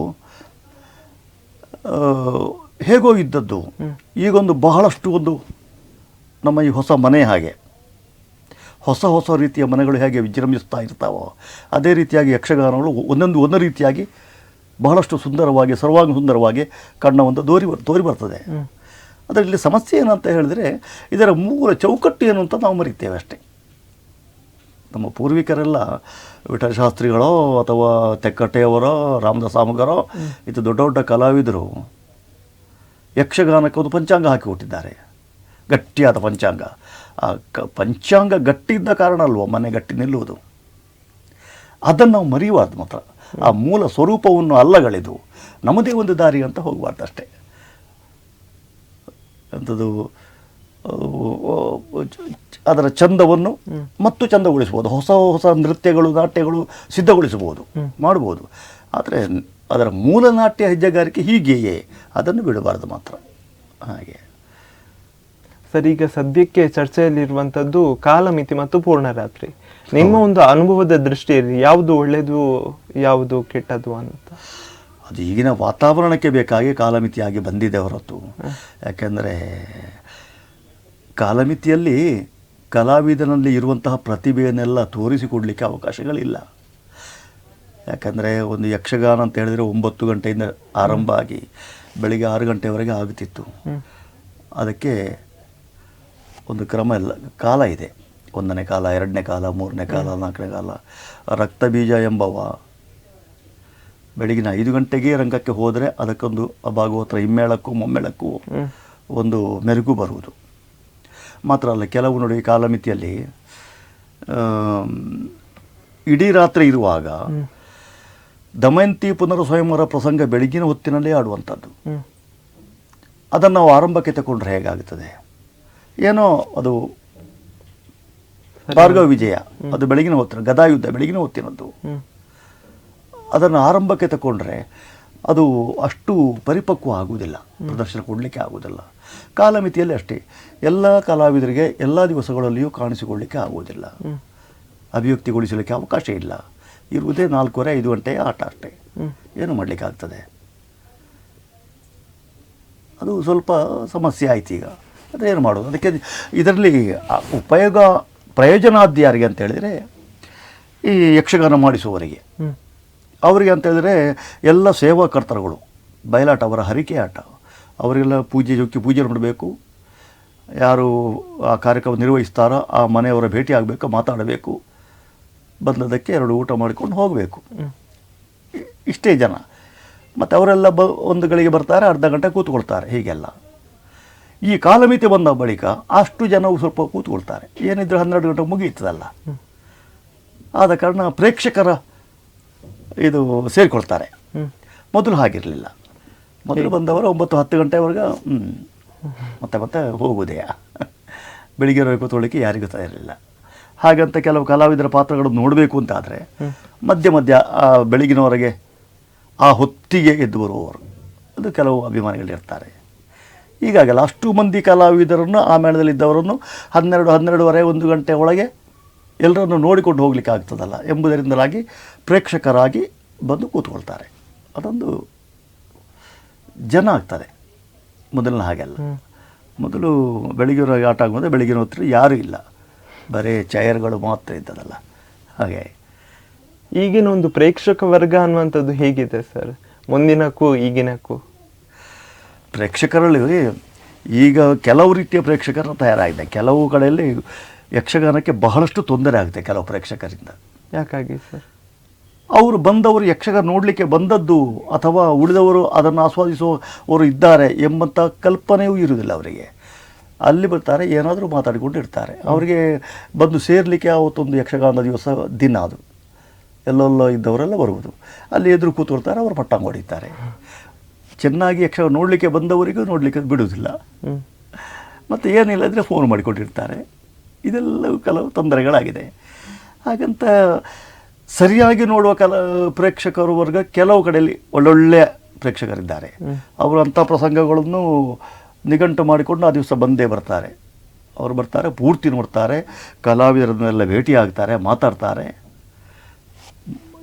Speaker 3: ಹೇಗೋ ಇದ್ದದ್ದು. ಈಗೊಂದು ಬಹಳಷ್ಟು ಒಂದು ನಮ್ಮ ಈ ಹೊಸ ಮನೆ ಹಾಗೆ. ಹೊಸ ಹೊಸ ರೀತಿಯ ಮನೆಗಳು ಹೇಗೆ ವಿಜೃಂಭಿಸ್ತಾ ಇರ್ತಾವೋ ಅದೇ ರೀತಿಯಾಗಿ ಯಕ್ಷಗಾನಗಳು ಒಂದೊಂದು ಒಂದು ರೀತಿಯಾಗಿ ಬಹಳಷ್ಟು ಸುಂದರವಾಗಿ ಸರ್ವಾಂಗ ಸುಂದರವಾಗಿ ಕಣ್ಣ ಒಂದು ದೋರಿ ತೋರಿ ಬರ್ತದೆ. ಅದರಲ್ಲಿ ಸಮಸ್ಯೆ ಏನಂತ ಹೇಳಿದರೆ ಇದರ ಮೂಲ ಚೌಕಟ್ಟು ಏನು ಅಂತ ನಾವು ಮರಿತೇವೆ ಅಷ್ಟೇ. ನಮ್ಮ ಪೂರ್ವಿಕರೆಲ್ಲ ವಿಠಲಶಾಸ್ತ್ರಿಗಳೋ ಅಥವಾ ತೆಕ್ಕಟ್ಟೆಯವರೋ ರಾಮದಾಸ ಸಾಮಗರೋ ಇದು ದೊಡ್ಡ ದೊಡ್ಡ ಕಲಾವಿದರು ಯಕ್ಷಗಾನಕ್ಕೆ ಒಂದು ಪಂಚಾಂಗ ಹಾಕಿ ಕೊಟ್ಟಿದ್ದಾರೆ. ಗಟ್ಟಿಯಾದ ಪಂಚಾಂಗ. ಆ ಕ ಪಂಚಾಂಗ ಗಟ್ಟಿದ್ದ ಕಾರಣ ಅಲ್ವ ಮನೆ ಗಟ್ಟಿ ನಿಲ್ಲುವುದು? ಅದನ್ನು ನಾವು ಮರೆಯುವಾದ ಮಾತ್ರ. ಆ ಮೂಲ ಸ್ವರೂಪವನ್ನು ಅಲ್ಲಗಳೆದು ನಮ್ಮದೇ ಒಂದು ದಾರಿ ಅಂತ ಹೋಗಬಾರ್ದು ಅಷ್ಟೇ ಅಂಥದ್ದು ಅದರ ಚಂದವನ್ನು ಮತ್ತು ಚಂದಗೊಳಿಸ್ಬೋದು ಹೊಸ ಹೊಸ ನೃತ್ಯಗಳು ನಾಟ್ಯಗಳು ಸಿದ್ಧಗೊಳಿಸಬಹುದು ಮಾಡ್ಬೋದು. ಆದರೆ ಅದರ ಮೂಲ ನಾಟ್ಯ ಹೆಜ್ಜೆಗಾರಿಕೆ ಹೀಗೆಯೇ. ಅದನ್ನು ಬಿಡಬಾರ್ದು ಮಾತ್ರ. ಹಾಗೆ.
Speaker 2: ಸರ್ ಈಗ ಸದ್ಯಕ್ಕೆ ಚರ್ಚೆಯಲ್ಲಿರುವಂಥದ್ದು ಕಾಲಮಿತಿ ಮತ್ತು ಪೂರ್ಣರಾತ್ರಿ. ನಿಮ್ಮ ಒಂದು ಅನುಭವದ ದೃಷ್ಟಿಯಲ್ಲಿ ಯಾವುದು ಒಳ್ಳೆಯದು ಯಾವುದು ಕೆಟ್ಟದ್ದು ಅಂತ?
Speaker 3: ಅದು ಈಗಿನ ವಾತಾವರಣಕ್ಕೆ ಬೇಕಾಗಿ ಕಾಲಮಿತಿಯಾಗಿ ಬಂದಿದೆ ಹೊರತು. ಯಾಕೆಂದರೆ ಕಾಲಮಿತಿಯಲ್ಲಿ ಕಲಾವಿದನಲ್ಲಿ ಇರುವಂತಹ ಪ್ರತಿಭೆಯನ್ನೆಲ್ಲ ತೋರಿಸಿಕೊಡಲಿಕ್ಕೆ ಅವಕಾಶಗಳಿಲ್ಲ. ಯಾಕಂದರೆ ಒಂದು ಯಕ್ಷಗಾನ ಅಂತ ಹೇಳಿದರೆ ಒಂಬತ್ತು ಗಂಟೆಯಿಂದ ಆರಂಭ ಆಗಿ ಬೆಳಿಗ್ಗೆ ಆರು ಗಂಟೆವರೆಗೆ ಆಗುತ್ತಿತ್ತು. ಅದಕ್ಕೆ ಒಂದು ಕ್ರಮ ಇಲ್ಲ. ಕಾಲ ಇದೆ. ಒಂದನೇ ಕಾಲ ಎರಡನೇ ಕಾಲ ಮೂರನೇ ಕಾಲ ನಾಲ್ಕನೇ ಕಾಲ. ರಕ್ತ ಬೀಜ ಎಂಬವ. ಬೆಳಗಿನ ಐದು ಗಂಟೆಗೆ ರಂಗಕ್ಕೆ ಹೋದರೆ ಅದಕ್ಕೊಂದು ಭಾಗವತರ ಹಿಮ್ಮೇಳಕ್ಕೂ ಮೊಮ್ಮೇಳಕ್ಕೂ ಒಂದು ಮೆರುಗು ಬರುವುದು. ಮಾತ್ರ ಅಲ್ಲ ಕೆಲವು ನೋಡಿ ಕಾಲಮಿತಿಯಲ್ಲಿ ಇಡೀ ರಾತ್ರಿ ಇರುವಾಗ ದಮಯಂತಿ ಪುನರ್ ಸ್ವಯಂವರ ಪ್ರಸಂಗ ಬೆಳಗಿನ ಹೊತ್ತಿನಲ್ಲೇ ಆಡುವಂಥದ್ದು. ಅದನ್ನು ನಾವು ಆರಂಭಕ್ಕೆ ತಗೊಂಡ್ರೆ ಹೇಗಾಗುತ್ತದೆ? ಏನೋ ಅದು ಭಾರ್ಗವ ವಿಜಯ. ಅದು ಬೆಳಗಿನ ಹೊತ್ತಿನ ಗದಾಯುದ್ಧ, ಬೆಳಗಿನ ಹೊತ್ತಿನದ್ದು. ಅದನ್ನು ಆರಂಭಕ್ಕೆ ತಗೊಂಡ್ರೆ ಅದು ಅಷ್ಟು ಪರಿಪಕ್ವ ಆಗುವುದಿಲ್ಲ, ಪ್ರದರ್ಶನ ಕೊಡಲಿಕ್ಕೆ ಆಗುವುದಿಲ್ಲ. ಕಾಲಮಿತಿಯಲ್ಲಿ ಅಷ್ಟೇ. ಎಲ್ಲ ಕಲಾವಿದರಿಗೆ ಎಲ್ಲ ದಿವಸಗಳಲ್ಲಿಯೂ ಕಾಣಿಸಿಕೊಳ್ಳಿಕ್ಕೆ ಆಗುವುದಿಲ್ಲ. ಅಭಿವ್ಯಕ್ತಿಗೊಳಿಸಲಿಕ್ಕೆ ಅವಕಾಶ ಇಲ್ಲ. ಇರುವುದೇ ನಾಲ್ಕೂವರೆ, ಐದು ಗಂಟೆಯ ಆಟ ಅಷ್ಟೇ. ಏನು ಮಾಡಲಿಕ್ಕಾಗ್ತದೆ ಅದು ಸ್ವಲ್ಪ ಸಮಸ್ಯೆ ಆಯ್ತು ಈಗ. ಅದೇನು ಮಾಡೋದು? ಅದಕ್ಕೆ ಇದರಲ್ಲಿ ಉಪಯೋಗ ಪ್ರಯೋಜನಾದ್ಯಾರಿಗೆ ಅಂತ ಹೇಳಿದರೆ ಈ ಯಕ್ಷಗಾನ ಮಾಡಿಸುವವರಿಗೆ. ಅವರಿಗೆ ಅಂತ ಹೇಳಿದ್ರೆ ಎಲ್ಲ ಸೇವಾ ಕರ್ತರುಗಳು ಬಯಲಾಟ ಅವರ ಹರಿಕೆ ಆಟ ಅವರಿಗೆಲ್ಲ ಪೂಜೆ ಜೊಕ್ಕಿ ಪೂಜೆ ಮಾಡಬೇಕು ಯಾರು ಆ ಕಾರ್ಯಕ್ರಮ ನಿರ್ವಹಿಸ್ತಾರೋ ಆ ಮನೆಯವರ ಭೇಟಿ ಆಗಬೇಕು ಮಾತಾಡಬೇಕು ಬಂದದಕ್ಕೆ ಎರಡು ಊಟ ಮಾಡಿಕೊಂಡು ಹೋಗಬೇಕು. ಇಷ್ಟೇ ಜನ. ಮತ್ತು ಅವರೆಲ್ಲ ಬ ಒಂದು ಗಳಿಗೆ ಬರ್ತಾರೆ ಅರ್ಧ ಗಂಟೆ ಕೂತ್ಕೊಳ್ತಾರೆ ಹೀಗೆಲ್ಲ. ಈ ಕಾಲಮಿತಿ ಬಂದ ಬಳಿಕ ಅಷ್ಟು ಜನವು ಸ್ವಲ್ಪ ಕೂತ್ಕೊಳ್ತಾರೆ. ಏನಿದ್ರು ಹನ್ನೆರಡು ಗಂಟೆ ಮುಗಿಯುತ್ತದಲ್ಲ. ಆದ ಕಾರಣ ಪ್ರೇಕ್ಷಕರ ಇದು ಸೇರಿಕೊಳ್ತಾರೆ. ಮೊದಲು ಹಾಗಿರಲಿಲ್ಲ. ಮೊದಲು ಬಂದವರು ಒಂಬತ್ತು ಹತ್ತು ಗಂಟೆವರೆಗೆ ಹ್ಞೂ ಮತ್ತೆ ಮತ್ತೆ ಹೋಗುವುದೇ ಬೆಳಿಗ್ಗೆ ಕೂತ್ಕೊಳ್ಳಿಕ್ಕೆ ಯಾರಿಗೂ ಇರಲಿಲ್ಲ. ಹಾಗಂತ ಕೆಲವು ಕಲಾವಿದರ ಪಾತ್ರಗಳು ನೋಡಬೇಕು ಅಂತಾದರೆ ಮಧ್ಯ ಮಧ್ಯ ಆ ಬೆಳಗಿನವರೆಗೆ ಆ ಹೊತ್ತಿಗೆ ಎದ್ದು ಬರುವವರು. ಅದು ಕೆಲವು ಅಭಿಮಾನಿಗಳಿರ್ತಾರೆ. ಹೀಗಾಗಲ್ಲ ಅಷ್ಟು ಮಂದಿ ಕಲಾವಿದರನ್ನು ಆ ಮೇಳದಲ್ಲಿದ್ದವರನ್ನು ಹನ್ನೆರಡು ಹನ್ನೆರಡುವರೆ ಒಂದು ಗಂಟೆ ಒಳಗೆ ಎಲ್ಲರನ್ನು ನೋಡಿಕೊಂಡು ಹೋಗ್ಲಿಕ್ಕೆ ಆಗ್ತದಲ್ಲ ಎಂಬುದರಿಂದಲಾಗಿ ಪ್ರೇಕ್ಷಕರಾಗಿ ಬಂದು ಕೂತ್ಕೊಳ್ತಾರೆ. ಅದೊಂದು ಜನ ಆಗ್ತದೆ ಮೊದಲಿನ ಹಾಗೆಲ್ಲ. ಮೊದಲು ಬೆಳಗಿನ ಆಟ ಆಗುವುದು ಬೆಳಗಿನ ಹೊತ್ತು ಯಾರೂ ಇಲ್ಲ. ಬರೀ ಚೇರ್ಗಳು ಮಾತ್ರ ಇದ್ದದಲ್ಲ. ಹಾಗೆ.
Speaker 2: ಈಗಿನ ಒಂದು ಪ್ರೇಕ್ಷಕ ವರ್ಗ ಅನ್ನುವಂಥದ್ದು ಹೇಗಿದೆ ಸರ್? ಮುಂದಿನಕ್ಕೂ ಈಗಿನಕ್ಕೂ?
Speaker 3: ಪ್ರೇಕ್ಷಕರಲ್ಲಿ ಈಗ ಕೆಲವು ರೀತಿಯ ಪ್ರೇಕ್ಷಕರು ತಯಾರಾಗಿದೆ. ಕೆಲವು ಕಡೆಯಲ್ಲಿ ಯಕ್ಷಗಾನಕ್ಕೆ ಬಹಳಷ್ಟು ತೊಂದರೆ ಆಗುತ್ತೆ ಕೆಲವು ಪ್ರೇಕ್ಷಕರಿಂದ.
Speaker 2: ಯಾಕಾಗಿ ಸರ್?
Speaker 3: ಅವರು ಬಂದವರು ಯಕ್ಷಗಾನ ನೋಡಲಿಕ್ಕೆ ಬಂದದ್ದು ಅಥವಾ ಉಳಿದವರು ಅದನ್ನು ಆಸ್ವಾದಿಸುವವರು ಇದ್ದಾರೆ ಎಂಬಂಥ ಕಲ್ಪನೆಯೂ ಇರುವುದಿಲ್ಲ ಅವರಿಗೆ. ಅಲ್ಲಿ ಬರ್ತಾರೆ ಏನಾದರೂ ಮಾತಾಡಿಕೊಂಡು ಇರ್ತಾರೆ. ಅವರಿಗೆ ಬಂದು ಸೇರಲಿಕ್ಕೆ ಆವತ್ತೊಂದು ಯಕ್ಷಗಾನದ ದಿವಸ ದಿನ ಅದು. ಎಲ್ಲೆಲ್ಲೋ ಇದ್ದವರೆಲ್ಲ ಬರುವುದು. ಅಲ್ಲಿ ಎದುರು ಕೂತ್ಕೊಳ್ತಾರೆ ಅವರು ಪಟ್ಟಾಂಗ ಹೊಡಿತಾರೆ. ಚೆನ್ನಾಗಿ ಯಕ್ಷಗಾನ ನೋಡಲಿಕ್ಕೆ ಬಂದವರಿಗೂ ನೋಡಲಿಕ್ಕೆ ಬಿಡುವುದಿಲ್ಲ. ಮತ್ತು ಏನಿಲ್ಲ ಅಂದರೆ ಫೋನ್ ಮಾಡಿಕೊಂಡಿರ್ತಾರೆ ಇದೆಲ್ಲವೂ ಕೆಲವು ತೊಂದರೆಗಳಾಗಿದೆ. ಹಾಗಂತ ಸರಿಯಾಗಿ ನೋಡುವ ಕಲ ಪ್ರೇಕ್ಷಕರು ವರ್ಗ ಕೆಲವು ಕಡೆಯಲ್ಲಿ ಒಳ್ಳೊಳ್ಳೆಯ ಪ್ರೇಕ್ಷಕರಿದ್ದಾರೆ. ಅವರು ಅಂಥ ಪ್ರಸಂಗಗಳನ್ನು ನಿಘಂಟು ಮಾಡಿಕೊಂಡು ಆ ದಿವಸ ಬಂದೇ ಬರ್ತಾರೆ. ಅವರು ಬರ್ತಾರೆ ಪೂರ್ತಿ ನೋಡ್ತಾರೆ ಕಲಾವಿದರನ್ನೆಲ್ಲ ಭೇಟಿಯಾಗ್ತಾರೆ ಮಾತಾಡ್ತಾರೆ.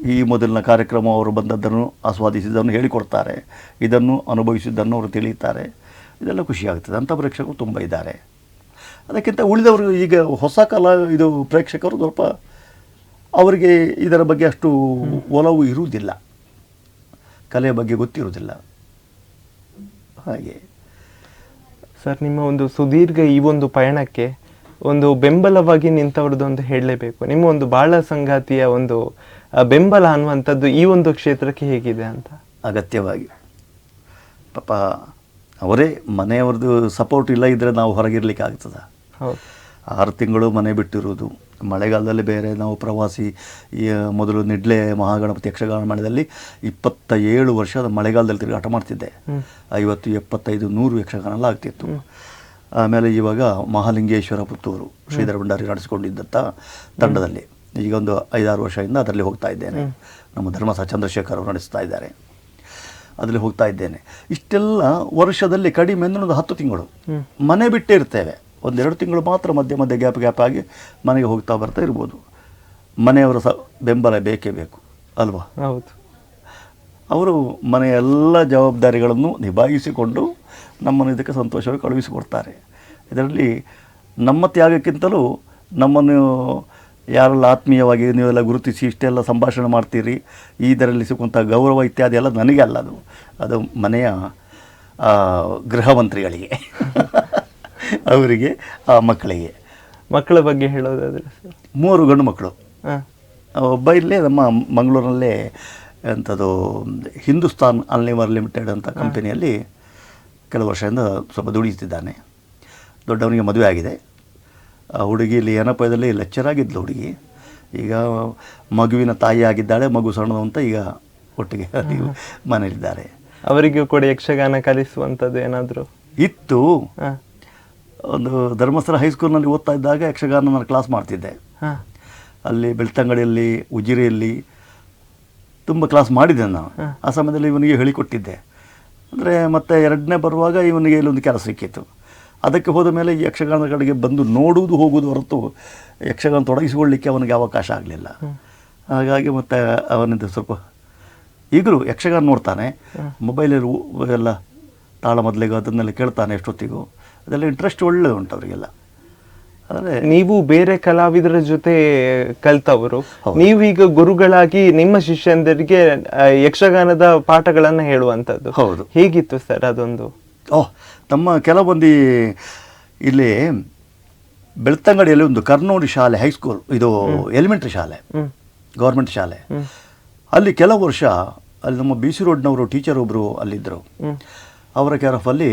Speaker 3: ಈ ಮೊದಲಿನ ಕಾರ್ಯಕ್ರಮ ಅವರು ಬಂದದ್ದನ್ನು ಆಸ್ವಾದಿಸಿದ್ದನ್ನು ಹೇಳಿಕೊಡ್ತಾರೆ. ಇದನ್ನು ಅನುಭವಿಸಿದ್ದನ್ನು ಅವರು ತಿಳಿಯುತ್ತಾರೆ. ಇದೆಲ್ಲ ಖುಷಿಯಾಗ್ತದೆ. ಅಂಥ ಪ್ರೇಕ್ಷಕರು ತುಂಬ ಇದ್ದಾರೆ. ಅದಕ್ಕಿಂತ ಉಳಿದವರು ಈಗ ಹೊಸ ಕಲಾ ಇದು ಪ್ರೇಕ್ಷಕರು ಸ್ವಲ್ಪ ಅವರಿಗೆ ಇದರ ಬಗ್ಗೆ ಅಷ್ಟು ಒಲವು ಇರುವುದಿಲ್ಲ. ಕಲೆಯ ಬಗ್ಗೆ ಗೊತ್ತಿರುವುದಿಲ್ಲ. ಹಾಗೆ.
Speaker 2: ಸರ್, ನಿಮ್ಮ ಒಂದು ಸುದೀರ್ಘ ಈ ಒಂದು ಪಯಣಕ್ಕೆ ಒಂದು ಬೆಂಬಲವಾಗಿ ನಿಂತವ್ರದ್ದು ಒಂದು ಹೇಳಲೇಬೇಕು. ನಿಮ್ಮ ಒಂದು ಬಾಳ ಸಂಗಾತಿಯ ಒಂದು ಬೆಂಬಲ ಅನ್ನುವಂಥದ್ದು ಈ ಒಂದು ಕ್ಷೇತ್ರಕ್ಕೆ ಹೇಗಿದೆ ಅಂತ?
Speaker 3: ಅಗತ್ಯವಾಗಿ. ಪಾಪ ಅವರೇ ಮನೆಯವ್ರದ್ದು ಸಪೋರ್ಟ್ ಇಲ್ಲ ಇದ್ದರೆ ನಾವು ಹೊರಗಿರ್ಲಿಕ್ಕೆ ಆಗ್ತದ? ಆರು ತಿಂಗಳು ಮನೆ ಬಿಟ್ಟಿರುವುದು. ಮಳೆಗಾಲದಲ್ಲಿ ಬೇರೆ ನಾವು ಪ್ರವಾಸಿ ಮೊದಲು ನಿಡ್ಲೆ ಮಹಾಗಣಪತಿ ಯಕ್ಷಗಾನ ಮೇಳದಲ್ಲಿ ಇಪ್ಪತ್ತ ಏಳು ವರ್ಷದ ಮಳೆಗಾಲದಲ್ಲಿ ತಿರುಗಾಟ ಮಾಡ್ತಿದ್ದೆ. ಐವತ್ತು ಎಪ್ಪತ್ತೈದು ನೂರು ಯಕ್ಷಗಾನ ಎಲ್ಲ ಆಗ್ತಿತ್ತು ಆಮೇಲೆ ಇವಾಗ ಮಹಾಲಿಂಗೇಶ್ವರ ಪುತ್ತೂರು ಶ್ರೀಧರ ಭಂಡಾರಿ ನಡೆಸಿಕೊಂಡಿದ್ದಂಥ ತಂಡದಲ್ಲಿ. ಈಗ ಒಂದು ಐದಾರು ವರ್ಷದಿಂದ ಅದರಲ್ಲಿ ಹೋಗ್ತಾ ಇದ್ದೇನೆ. ನಮ್ಮ ಧರ್ಮಸ ಚಂದ್ರಶೇಖರ್ ಅವರು ನಡೆಸ್ತಾ ಇದ್ದಾರೆ. ಅದರಲ್ಲಿ ಹೋಗ್ತಾ ಇದ್ದೇನೆ. ಇಷ್ಟೆಲ್ಲ ವರ್ಷದಲ್ಲಿ ಕಡಿಮೆ ಅಂದರೆ ಒಂದು ಹತ್ತು ತಿಂಗಳು. ಮನೆ ಬಿಟ್ಟೇ ಇರ್ತೇವೆ. ಒಂದೆರಡು ತಿಂಗಳು ಮಾತ್ರ ಮಧ್ಯ ಮಧ್ಯೆ ಗ್ಯಾಪ್ ಗ್ಯಾಪ್ ಆಗಿ ಮನೆಗೆ ಹೋಗ್ತಾ ಬರ್ತಾ ಇರ್ಬೋದು. ಮನೆಯವರ ಸ ಬೆಂಬಲ ಬೇಕೇ ಬೇಕು ಅಲ್ವಾ?
Speaker 2: ಹೌದು.
Speaker 3: ಅವರು ಮನೆಯ ಎಲ್ಲ ಜವಾಬ್ದಾರಿಗಳನ್ನು ನಿಭಾಯಿಸಿಕೊಂಡು ನಮ್ಮನ್ನು ಇದಕ್ಕೆ ಸಂತೋಷವಾಗಿ ಕಳುಹಿಸಿಕೊಡ್ತಾರೆ. ಇದರಲ್ಲಿ ನಮ್ಮ ತ್ಯಾಗಕ್ಕಿಂತಲೂ ನಮ್ಮನ್ನು ಯಾರೆಲ್ಲ ಆತ್ಮೀಯವಾಗಿ ನೀವೆಲ್ಲ ಗುರುತಿಸಿ ಇಷ್ಟೆಲ್ಲ ಸಂಭಾಷಣೆ ಮಾಡ್ತೀರಿ ಈ ಇದರಲ್ಲಿ ಸಿಕ್ಕುವಂಥ ಗೌರವ ಇತ್ಯಾದಿ ಎಲ್ಲ ನನಗೆ ಅಲ್ಲ ಅದು. ಅದು ಮನೆಯ ಗೃಹಮಂತ್ರಿಗಳಿಗೆ ಗೃಹ ಮಂತ್ರಿಗಳಿಗೆ ಅವರಿಗೆ ಆ ಮಕ್ಕಳಿಗೆ.
Speaker 2: ಮಕ್ಕಳ ಬಗ್ಗೆ ಹೇಳೋದಾದರೆ
Speaker 3: ಮೂರು ಗಂಡು ಮಕ್ಕಳು. ಒಬ್ಬ ಇಲ್ಲೇ ನಮ್ಮ ಮಂಗಳೂರಿನಲ್ಲೇ ಎಂಥದ್ದು ಹಿಂದೂಸ್ತಾನ್ ಅನ್ಲಿವರ್ ಲಿಮಿಟೆಡ್ ಅಂತ ಕಂಪನಿಯಲ್ಲಿ ಕೆಲವು ವರ್ಷದಿಂದ ಸ್ವಲ್ಪ ದುಡಿಯುತ್ತಿದ್ದಾನೆ. ದೊಡ್ಡವನಿಗೆ ಮದುವೆ ಆಗಿದೆ. ಆ ಹುಡುಗಿ ಇಲ್ಲಿ ಏನಪ್ಪದಲ್ಲಿ ಲೆಕ್ಚರ್ ಆಗಿದ್ಲು ಹುಡುಗಿ. ಈಗ ಮಗುವಿನ ತಾಯಿ ಆಗಿದ್ದಾಳೆ ಮಗು ಸಣ್ಣದು ಅಂತ ಈಗ ಒಟ್ಟಿಗೆ ಮನೆಯಲ್ಲಿದ್ದಾರೆ
Speaker 2: ಅವರಿಗೂ ಕೂಡ ಯಕ್ಷಗಾನ ಕಲಿಸುವಂಥದ್ದು ಏನಾದರೂ?
Speaker 3: ಇತ್ತು. ಒಂದು ಧರ್ಮಸ್ಥಳ ಹೈಸ್ಕೂಲ್ನಲ್ಲಿ ಓದ್ತಾ ಇದ್ದಾಗ ಯಕ್ಷಗಾನ ನಾನು ಕ್ಲಾಸ್ ಮಾಡ್ತಿದ್ದೆ. ಅಲ್ಲಿ ಬೆಳ್ತಂಗಡಿಯಲ್ಲಿ ಉಜಿರೆಯಲ್ಲಿ ತುಂಬ ಕ್ಲಾಸ್ ಮಾಡಿದ್ದೆ ನಾನು. ಆ ಸಮಯದಲ್ಲಿ ಇವನಿಗೆ ಹೇಳಿಕೊಟ್ಟಿದ್ದೆ. ಅಂದರೆ ಮತ್ತೆ ಎರಡನೇ ಬರುವಾಗ ಇವನಿಗೆ ಇಲ್ಲೊಂದು ಕೆಲಸ ಸಿಕ್ಕಿತ್ತು. ಅದಕ್ಕೆ ಹೋದ ಮೇಲೆ ಕಡೆಗೆ ಬಂದು ನೋಡುವುದು ಹೋಗುವುದು ಹೊರತು ಯಕ್ಷಗಾನ ತೊಡಗಿಸಿಕೊಳ್ಳಲಿಕ್ಕೆ ಅವನಿಗೆ ಅವಕಾಶ ಆಗಲಿಲ್ಲ. ಹಾಗಾಗಿ ಮತ್ತೆ ಅವನಿಂದ ಸ್ವಲ್ಪ ಈಗಲೂ ಯಕ್ಷಗಾನ ನೋಡ್ತಾನೆ. ಮೊಬೈಲಲ್ಲಿ ಎಲ್ಲ ತಾಳ ಮೊದಲಿಗೂ ಅದನ್ನೆಲ್ಲ ಕೇಳ್ತಾನೆ ಎಷ್ಟೊತ್ತಿಗೂ. ಅದೆಲ್ಲ ಇಂಟ್ರೆಸ್ಟ್ ಒಳ್ಳೆ ಉಂಟು ಅವರಿಗೆಲ್ಲ. ಆದರೆ
Speaker 2: ನೀವು ಬೇರೆ ಕಲಾವಿದರ ಜೊತೆ ಕಲ್ತವರು. ನೀವು ಈಗ ಗುರುಗಳಾಗಿ ನಿಮ್ಮ ಶಿಷ್ಯಂದರಿಗೆ ಯಕ್ಷಗಾನದ ಪಾಠಗಳನ್ನು ಹೇಳುವಂಥದ್ದು.
Speaker 3: ಹೌದು.
Speaker 2: ಹೇಗಿತ್ತು ಸರ್ ಅದೊಂದು?
Speaker 3: ಓಹ್ ನಮ್ಮ ಕೆಲವೊಂದು ಇಲ್ಲಿ ಬೆಳ್ತಂಗಡಿಯಲ್ಲಿ ಒಂದು ಕರ್ನೂಡಿ ಶಾಲೆ ಹೈಸ್ಕೂಲ್ ಇದು ಎಲಿಮೆಂಟ್ರಿ ಶಾಲೆ ಗೌರ್ಮೆಂಟ್ ಶಾಲೆ. ಅಲ್ಲಿ ಕೆಲವು ವರ್ಷ ಅಲ್ಲಿ ನಮ್ಮ ಬಿ ಸಿ ರೋಡ್ನವರು ಟೀಚರ್ ಒಬ್ಬರು ಅಲ್ಲಿದ್ದರು. ಅವರ ಕೆರಫಲ್ಲಿ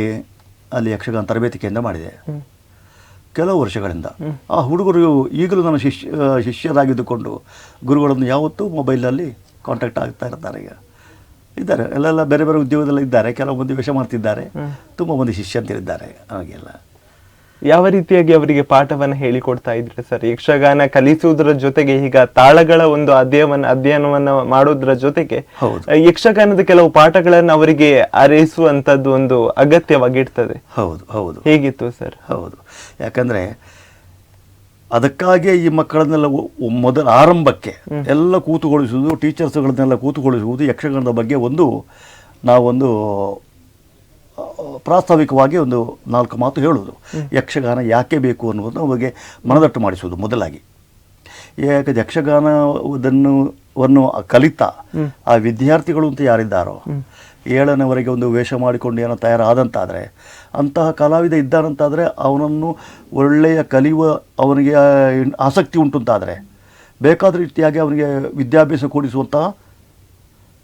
Speaker 3: ಅಲ್ಲಿ ಯಕ್ಷಗಾನ ತರಬೇತಿ ಕೇಂದ್ರ ಮಾಡಿದೆ. ಕೆಲವು ವರ್ಷಗಳಿಂದ. ಆ ಹುಡುಗರು ಈಗಲೂ ನನ್ನ ಶಿಷ್ಯ ಶಿಷ್ಯರಾಗಿದ್ದುಕೊಂಡು ಗುರುಗಳನ್ನು ಯಾವತ್ತೂ ಮೊಬೈಲಲ್ಲಿ ಕಾಂಟ್ಯಾಕ್ಟ್ ಆಗ್ತಾ ಇರ್ತಾರೆ ಈಗ. ಇದ್ದಾರೆ. ಎಲ್ಲೆಲ್ಲ ಬೇರೆ ಬೇರೆ ಉದ್ಯೋಗದಲ್ಲಿ ಇದ್ದಾರೆ. ಕೆಲವು ಮಂದಿ ವೇಷ ಮಾಡ್ತಿದ್ದಾರೆ. ತುಂಬ ಮಂದಿ ಶಿಷ್ಯಂತಿರಿದ್ದಾರೆ ಹಾಗೆಲ್ಲ.
Speaker 2: ಯಾವ ರೀತಿಯಾಗಿ ಅವರಿಗೆ ಪಾಠವನ್ನ ಹೇಳಿಕೊಡ್ತಾ ಇದ್ರೆ ಸರ್? ಯಕ್ಷಗಾನ ಕಲಿಸುವುದರ ಜೊತೆಗೆ ಈಗ ತಾಳಗಳ ಒಂದು ಅಧ್ಯಯನ ಅಧ್ಯಯನವನ್ನ ಮಾಡೋದ್ರ ಜೊತೆಗೆ. ಯಕ್ಷಗಾನದ ಕೆಲವು ಪಾಠಗಳನ್ನು ಅವರಿಗೆ ಅರಿಸುವಂತದ್ದು ಒಂದು ಅಗತ್ಯವಾಗಿರ್ತದೆ.
Speaker 3: ಹೌದು ಹೌದು.
Speaker 2: ಹೇಗಿತ್ತು ಸರ್?
Speaker 3: ಹೌದು. ಯಾಕಂದರೆ ಅದಕ್ಕಾಗಿಯೇ ಈ ಮಕ್ಕಳನ್ನೆಲ್ಲ ಮೊದಲ ಆರಂಭಕ್ಕೆ ಎಲ್ಲ ಕೂತುಗೊಳಿಸುವುದು ಟೀಚರ್ಸ್ಗಳನ್ನೆಲ್ಲ ಕೂತುಗೊಳಿಸುವುದು ಯಕ್ಷಗಾನದ ಬಗ್ಗೆ ಒಂದು ನಾವೊಂದು ಪ್ರಾಸ್ತಾವಿಕವಾಗಿ ಒಂದು ನಾಲ್ಕು ಮಾತು ಹೇಳುವುದು. ಯಕ್ಷಗಾನ ಯಾಕೆ ಬೇಕು ಅನ್ನೋದನ್ನು ಅವರಿಗೆ ಮನದಟ್ಟು ಮಾಡಿಸುವುದು ಮೊದಲಾಗಿ. ಯಾಕಂದ್ರೆ ಯಕ್ಷಗಾನವನ್ನು ವನ್ನು ಕಲಿತ ಆ ವಿದ್ಯಾರ್ಥಿಗಳು ಅಂತ ಯಾರಿದ್ದಾರೋ ಏಳನೇವರೆಗೆ ಒಂದು ವೇಷ ಮಾಡಿಕೊಂಡು ಏನೋ ತಯಾರಾದಂತಾದರೆ ಅಂತಹ ಕಲಾವಿದ ಇದ್ದಾನಂತಾದರೆ ಅವನನ್ನು ಒಳ್ಳೆಯ ಕಲಿಯುವ ಅವನಿಗೆ ಆಸಕ್ತಿ ಉಂಟುಂತಾದರೆ ಬೇಕಾದ ರೀತಿಯಾಗಿ ಅವನಿಗೆ ವಿದ್ಯಾಭ್ಯಾಸ ಕೊಡಿಸುವಂತಹ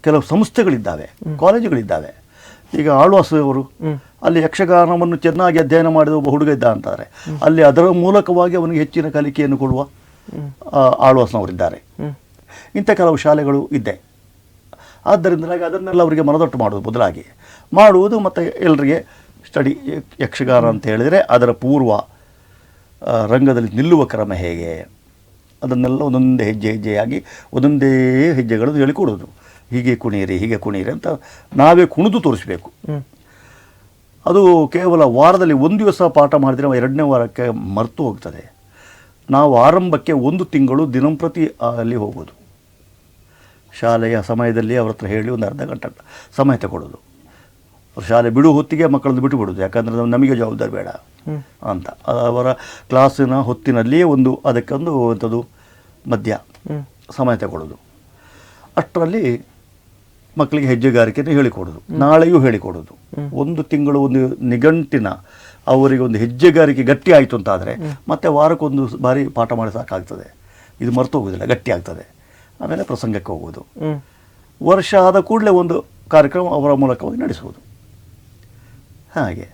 Speaker 3: ಕೆಲವು ಸಂಸ್ಥೆಗಳಿದ್ದಾವೆ ಕಾಲೇಜುಗಳಿದ್ದಾವೆ. ಈಗ ಆಳ್ವಾಸ್ ಅವರು ಅಲ್ಲಿ ಯಕ್ಷಗಾನವನ್ನು ಚೆನ್ನಾಗಿ ಅಧ್ಯಯನ ಮಾಡಿದ ಒಬ್ಬ ಹುಡುಗ ಇದ್ದ ಅಂತಾರೆ ಅಲ್ಲಿ ಅದರ ಮೂಲಕವಾಗಿ ಅವನಿಗೆ ಹೆಚ್ಚಿನ ಕಲಿಕೆಯನ್ನು ಕೊಡುವ ಆಳ್ವಾಸ್ನವರಿದ್ದಾರೆ. ಇಂಥ ಕೆಲವು ಶಾಲೆಗಳು ಇದ್ದೆ ಆದ್ದರಿಂದಲಾಗಿ ಅದನ್ನೆಲ್ಲ ಅವರಿಗೆ ಮನದಟ್ಟು ಮಾಡೋದು ಬದಲಾಗಿ. ಮಾಡುವುದು ಮತ್ತು ಎಲ್ಲರಿಗೆ ಸ್ಟಡಿ ಯಕ್ಷಗಾನ ಅಂತ ಹೇಳಿದರೆ ಅದರ ಪೂರ್ವ ರಂಗದಲ್ಲಿ ನಿಲ್ಲುವ ಕ್ರಮ ಹೇಗೆ? ಅದನ್ನೆಲ್ಲ ಒಂದೊಂದೇ ಹೆಜ್ಜೆ ಹೆಜ್ಜೆಯಾಗಿ ಒಂದೊಂದೇ ಹೆಜ್ಜೆಗಳನ್ನು ಹೇಳಿಕೊಡೋದು ಹೀಗೆ ಕುಣಿಯಿರಿ ಹೀಗೆ ಕುಣಿಯಿರಿ ಅಂತ ನಾವೇ ಕುಣಿದು ತೋರಿಸಬೇಕು. ಅದು ಕೇವಲ ವಾರದಲ್ಲಿ ಒಂದು ದಿವಸ ಪಾಠ ಮಾಡಿದರೆ ನಾವು ಎರಡನೇ ವಾರಕ್ಕೆ ಮರೆತು ಹೋಗ್ತದೆ. ನಾವು ಆರಂಭಕ್ಕೆ ಒಂದು ತಿಂಗಳು ದಿನಂಪ್ರತಿ ಅಲ್ಲಿ ಹೋಗೋದು. ಶಾಲೆಯ ಸಮಯದಲ್ಲಿ ಅವ್ರ ಹತ್ರ ಹೇಳಿ ಒಂದು ಅರ್ಧ ಗಂಟೆ ಸಮಯ ತಗೊಳ್ಳೋದು. ಅವ್ರು ಶಾಲೆ ಬಿಡುವ ಹೊತ್ತಿಗೆ ಮಕ್ಕಳನ್ನು ಬಿಟ್ಟು ಬಿಡೋದು ಯಾಕಂದರೆ ನಮಗೆ ಜವಾಬ್ದಾರಿ ಬೇಡ ಅಂತ. ಅವರ ಕ್ಲಾಸಿನ ಹೊತ್ತಿನಲ್ಲಿಯೇ ಒಂದು ಅದಕ್ಕೊಂದು ಅಂಥದ್ದು ಮಧ್ಯ ಸಮಯ ತಗೊಳ್ಳೋದು. ಅಷ್ಟರಲ್ಲಿ ಮಕ್ಕಳಿಗೆ ಹೆಜ್ಜೆಗಾರಿಕೆಯನ್ನು ಹೇಳಿಕೊಡೋದು ನಾಳೆಯೂ ಹೇಳಿಕೊಡೋದು. ಒಂದು ತಿಂಗಳು ಒಂದು ನಿಘಂಟಿನ ಅವರಿಗೆ ಒಂದು ಹೆಜ್ಜೆಗಾರಿಕೆ ಗಟ್ಟಿ ಆಯಿತು ಅಂತಾದರೆ ಮತ್ತೆ ವಾರಕ್ಕೊಂದು ಬಾರಿ ಪಾಠ ಮಾಡಿ ಸಾಕಾಗ್ತದೆ. ಇದು ಮರೆತು ಹೋಗೋದಿಲ್ಲ ಗಟ್ಟಿ ಆಗ್ತದೆ ಆಮೇಲೆ ಪ್ರಸಂಗಕ್ಕೆ ಹೋಗೋದು ವರ್ಷ ಆದ ಕೂಡಲೇ ಒಂದು ಕಾರ್ಯಕ್ರಮ ಅವರ ಮೂಲಕವಾಗಿ ನಡೆಸುವುದು. ಹಾಗೆ.